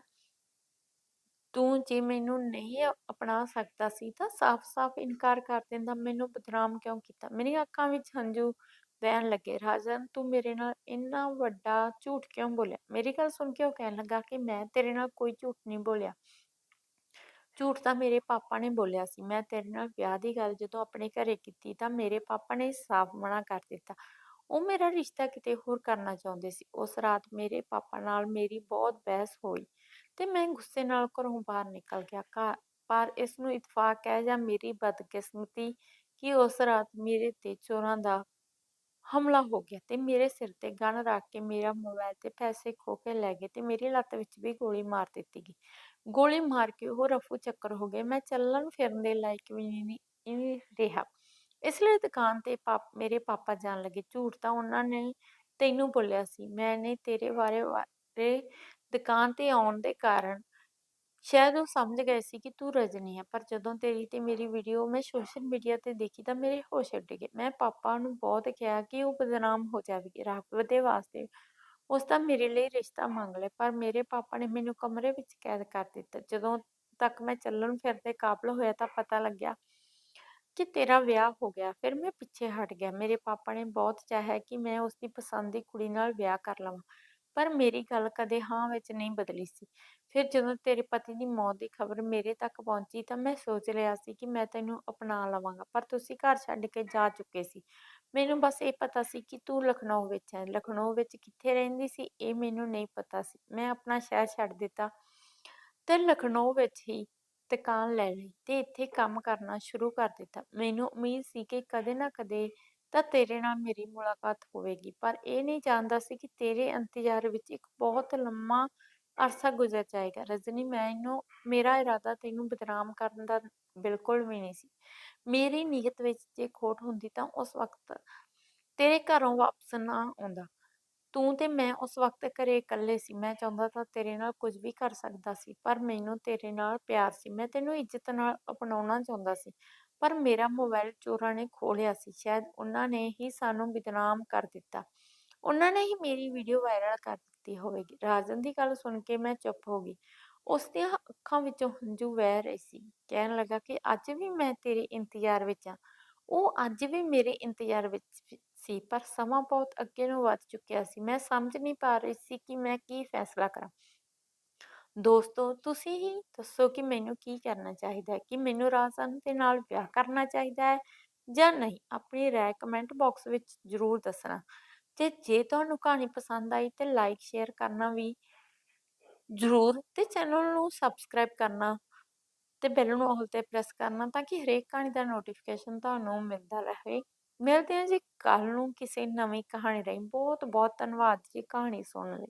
ਤੂੰ ਜੇ ਮੈਨੂੰ ਨਹੀਂ ਅਪਣਾ ਸਕਦਾ ਸੀ ਤਾਂ ਸਾਫ਼-ਸਾਫ਼ ਇਨਕਾਰ ਕਰ ਦਿੰਦਾ। ਮੈਨੂੰ ਬਦਨਾਮ ਕਿਉਂ ਕੀਤਾ?" ਮੇਰੀਆਂ ਅੱਖਾਂ ਵਿੱਚ ਹੰਝੂ ਵਹਿਣ ਲੱਗੇ। "ਰਾਜਨ, ਤੂੰ ਮੇਰੇ ਨਾਲ ਇੰਨਾ ਵੱਡਾ ਝੂਠ ਕਿਉਂ ਬੋਲਿਆ?" ਮੇਰੀ ਗੱਲ ਸੁਣ ਕੇ ਉਹ ਕਹਿਣ ਲੱਗਾ ਕਿ ਮੈਂ ਤੇਰੇ ਨਾਲ ਕੋਈ ਝੂਠ ਨਹੀਂ ਬੋਲਿਆ। ਝੂਠ ਤਾਂ ਮੇਰੇ ਪਾਪਾ ਨੇ ਬੋਲਿਆ ਸੀ। ਮੈਂ ਤੇਰੇ ਨਾਲ ਵਿਆਹ ਦੀ ਗੱਲ ਜਦੋਂ ਆਪਣੇ ਘਰੇ ਕੀਤੀ ਤਾਂ ਮੇਰੇ ਪਾਪਾ ਨੇ ਸਾਫ਼ ਮਨਾ ਕਰ ਦਿੱਤਾ। ਉਹ ਮੇਰਾ ਰਿਸ਼ਤਾ ਕਿਤੇ ਹੋਰ ਕਰਨਾ ਚਾਹੁੰਦੇ ਸੀ। ਉਸ ਰਾਤ ਮੇਰੇ ਪਾਪਾ ਨਾਲ ਮੇਰੀ ਬਹੁਤ ਬਹਿਸ ਹੋਈ ਤੇ ਮੈਂ ਗੁੱਸੇ ਨਾਲ ਘਰੋਂ ਬਾਹਰ ਨਿਕਲ ਗਿਆ। ਘ- ਪਰ ਇਸ ਨੂੰ ਇਤਫਾਕ ਹੈ ਜਾਂ ਮੇਰੀ ਬਦਕਿਸਮਤੀ ਕਿ ਉਸ ਰਾਤ ਮੇਰੇ ਤੇ ਚੋਰਾਂ ਦਾ ਹਮਲਾ ਹੋ ਗਿਆ ਤੇ ਮੇਰੇ ਸਿਰ ਤੇ ਗਨ ਰੱਖ ਕੇ ਮੇਰਾ ਮੋਬਾਈਲ ਤੇ ਪੈਸੇ ਖੋ ਕੇ ਲੈ ਗਏ ਤੇ ਮੇਰੀ ਲੱਤ ਵਿੱਚ ਵੀ ਗੋਲੀ ਮਾਰ ਦਿੱਤੀ ਗਈ। ਗੋਲੀ ਮਾਰ ਕੇ ਉਹ ਰਫੂ ਚੱਕਰ ਹੋ ਗਏ। ਮੈਂ ਚੱਲਣ ਫਿਰਨ ਦੇ ਲਾਇਕ ਵੀ ਨਹੀਂ ਰਿਹਾ। ਇਸ ਲਈ ਦੁਕਾਨ ਤੇ ਪਾਪ, ਮੇਰੇ ਪਾਪਾ ਜਾਣ ਲੱਗੇ। ਝੂਠ ਤਾਂ ਉਹਨਾਂ ਨੇ ਤੈਨੂੰ ਬੋਲਿਆ ਸੀ। ਮੈਨੇ ਤੇਰੇ ਬਾਰੇ ਬਾਰੇ ਦੁਕਾਨ ਤੇ ਆਉਣ ਦੇ ਕਾਰਨ ਸ਼ਾਇਦ ਉਹ ਸਮਝ ਗਏ ਸੀ ਕਿ ਤੂੰ ਰਜਨੀ ਹੈ। ਪਰ ਜਦੋਂ ਤੇਰੀ ਤੇ ਮੇਰੀ ਵੀਡੀਓ ਮੈਂ ਸੋਸ਼ਲ ਮੀਡੀਆ ਤੇ ਦੇਖੀ ਤਾਂ ਮੇਰੇ ਹੋਸ਼ ਉੱਡ ਗਏ। ਮੈਂ ਪਾਪਾ ਨੂੰ ਬਹੁਤ ਕਿਹਾ ਕਿ ਉਹ ਬਦਨਾਮ ਹੋ ਜਾਵੇਗੀ। ਰੱਬ ਦੇ ਵਾਸਤੇ ਉਸ ਦਾ ਮੇਰੇ ਲਈ ਰਿਸ਼ਤਾ ਮੰਗ ਲਿਆ, ਪਰ ਮੇਰੇ ਪਾਪਾ ਨੇ ਮੈਨੂੰ ਕਮਰੇ ਵਿੱਚ ਕੈਦ ਕਰ ਦਿੱਤਾ। ਜਦੋਂ ਤੱਕ ਮੈਂ ਚੱਲਣ ਫਿਰਨ ਦੇ ਕਾਬਲ ਹੋਇਆ ਤਾਂ ਪਤਾ ਲੱਗਿਆ ਕਿ ਤੇਰਾ ਵਿਆਹ ਹੋ ਗਿਆ। ਫਿਰ ਮੈਂ ਪਿੱਛੇ ਹਟ ਗਿਆ। ਮੇਰੇ ਪਾਪਾ ਨੇ ਬਹੁਤ ਚਾਹਿਆ ਕਿ ਮੈਂ ਉਸਦੀ ਪਸੰਦ ਦੀ ਕੁੜੀ ਨਾਲ ਵਿਆਹ ਕਰ ਲਵਾਂ, ਪਰ ਮੇਰੀ ਗੱਲ ਕਦੇ ਹਾਂ ਵਿੱਚ ਨਹੀਂ ਬਦਲੀ ਸੀ। ਫਿਰ ਜਦੋਂ ਤੇਰੇ ਪਤੀ ਦੀ ਮੌਤ ਦੀ ਖਬਰ ਮੇਰੇ ਤੱਕ ਪਹੁੰਚੀ ਤਾਂ ਮੈਂ ਸੋਚ ਲਿਆ ਸੀ ਕਿ ਮੈਂ ਤੈਨੂੰ ਅਪਣਾ ਲਵਾਂਗਾ, ਪਰ ਤੁਸੀਂ ਘਰ ਛੱਡ ਕੇ ਜਾ ਚੁੱਕੇ ਸੀ। ਮੈਨੂੰ ਬਸ ਇਹ ਪਤਾ ਸੀ ਕਿ ਤੂੰ ਲਖਨਊ ਵਿੱਚ ਹੈ। ਲਖਨਊ ਵਿੱਚ ਕਿੱਥੇ ਰਹਿੰਦੀ ਸੀ ਇਹ ਮੈਨੂੰ ਨਹੀਂ ਪਤਾ ਸੀ। ਮੈਂ ਆਪਣਾ ਸ਼ਹਿਰ ਛੱਡ ਦਿੱਤਾ ਤੇ ਲਖਨਊ ਵਿੱਚ ਹੀ ਦੁਕਾਨ ਲੈ ਲਈ ਤੇ ਇੱਥੇ ਕੰਮ ਕਰਨਾ ਸ਼ੁਰੂ ਕਰ ਦਿੱਤਾ। ਮੈਨੂੰ ਉਮੀਦ ਸੀ ਕਿ ਕਦੇ ਨਾ ਕਦੇ ਤਾਂ ਤੇਰੇ ਨਾਲ ਮੇਰੀ ਮੁਲਾਕਾਤ ਹੋਵੇਗੀ, ਪਰ ਇਹ ਨਹੀਂ ਜਾਣਦਾ ਸੀ ਕਿ ਤੇਰੇ ਇੰਤਜ਼ਾਰ ਵਿੱਚ ਇੱਕ ਬਹੁਤ ਲੰਮਾ ਅਰਸਾ ਗੁਜ਼ਰ ਜਾਏਗਾ। ਰਜਨੀ, ਮੈਨੂੰ ਮੇਰਾ ਇਰਾਦਾ ਤੈਨੂੰ ਬਦਨਾਮ ਕਰਨ ਦਾ ਬਿਲਕੁਲ ਵੀ ਨਹੀਂ ਸੀ। ਮੇਰੀ ਨੀਅਤ ਵਿੱਚ ਜੇ ਖੋਟ ਹੁੰਦੀ ਤਾਂ ਉਸ ਵਕਤ ਤੇਰੇ ਘਰੋਂ ਵਾਪਸ ਨਾ ਆਉਂਦਾ। ਤੂੰ ਤੇ ਮੈਂ ਉਸ ਵਕਤ ਘਰੇ ਇਕੱਲੇ ਸੀ। ਮੈਂ ਚਾਹੁੰਦਾ ਤਾਂ ਤੇਰੇ ਨਾਲ ਕੁਝ ਵੀ ਕਰ ਸਕਦਾ ਸੀ, ਪਰ ਮੈਨੂੰ ਤੇਰੇ ਨਾਲ ਪਿਆਰ ਸੀ। ਮੈਂ ਤੈਨੂੰ ਇੱਜ਼ਤ ਨਾਲ ਅਪਣਾਉਣਾ ਚਾਹੁੰਦਾ ਸੀ, ਪਰ ਮੇਰਾ ਮੋਬਾਈਲ ਚੋਰਾਂ ਨੇ ਖੋਹ ਲਿਆ ਸੀ। ਸ਼ਾਇਦ ਉਹਨਾਂ ਨੇ ਹੀ ਸਾਨੂੰ ਬਦਨਾਮ ਕਰ ਦਿੱਤਾ। ਉਹਨਾਂ ਨੇ ਹੀ ਮੇਰੀ ਵੀਡੀਓ ਵਾਇਰਲ ਕਰ ਦਿੱਤੀ ਹੋਵੇਗੀ। ਰਾਜਨ ਦੀ ਗੱਲ ਸੁਣ ਕੇ ਮੈਂ ਚੁੱਪ ਹੋ ਗਈ। ਉਸ ਦੀਆਂ ਅੱਖਾਂ ਵਿੱਚੋਂ ਹੰਝੂ ਵਹਿ ਰਹੇ ਸੀ। ਕਹਿਣ ਲੱਗਾ ਕਿ ਅੱਜ ਵੀ ਮੈਂ ਤੇਰੇ ਇੰਤਜ਼ਾਰ ਵਿੱਚ ਹਾਂ। ਉਹ ਅੱਜ ਵੀ ਮੇਰੇ ਇੰਤਜ਼ਾਰ ਵਿੱਚ ਸੀ, ਪਰ ਸਮਾਂ ਬਹੁਤ ਅੱਗੇ ਨੂੰ ਵੱਧ ਚੁੱਕਿਆ ਸੀ। ਮੈਂ ਸਮਝ ਨਹੀਂ ਪਾ ਰਹੀ ਸੀ ਕਿ ਮੈਂ ਕੀ ਫੈਸਲਾ ਕਰਾਂ। ਦੋਸਤੋ, ਤੁਸੀਂ ਹੀ ਦੱਸੋ ਕਿ ਮੈਨੂੰ ਕੀ ਕਰਨਾ ਚਾਹੀਦਾ ਹੈ। ਕਿ ਮੈਨੂੰ ਰਾਜਨ ਦੇ ਨਾਲ ਵਿਆਹ ਕਰਨਾ ਚਾਹੀਦਾ ਹੈ ਜਾਂ ਨਹੀਂ? ਆਪਣੀ ਰਾਏ ਕਮੈਂਟ ਬਾਕਸ ਵਿੱਚ ਜ਼ਰੂਰ ਦੱਸਣਾ। ਤੇ ਜੇ ਤੁਹਾਨੂੰ ਕਹਾਣੀ ਪਸੰਦ ਆਈ ਤੇ ਲਾਈਕ ਸ਼ੇਅਰ ਕਰਨਾ ਵੀ ਜ਼ਰੂਰ ਤੇ ਚੈਨਲ ਨੂੰ ਸਬਸਕ੍ਰਾਈਬ ਕਰਨਾ ਤੇ ਬੈਲ ਨੂੰ ਆਲ ਤੇ ਪ੍ਰੈਸ ਕਰਨਾ ਤਾਂ ਕਿ ਹਰੇਕ ਕਹਾਣੀ ਦਾ ਨੋਟੀਫਿਕੇਸ਼ਨ ਤੁਹਾਨੂੰ ਮਿਲਦਾ ਰਹੇ। ਮਿਲਦੇ ਹਾਂ ਜੀ ਕੱਲ ਨੂੰ ਕਿਸੇ ਨਵੀਂ ਕਹਾਣੀ ਰਾਹੀਂ। ਬਹੁਤ ਬਹੁਤ ਧੰਨਵਾਦ ਜੀ ਕਹਾਣੀ ਸੁਣਨ ਲਈ।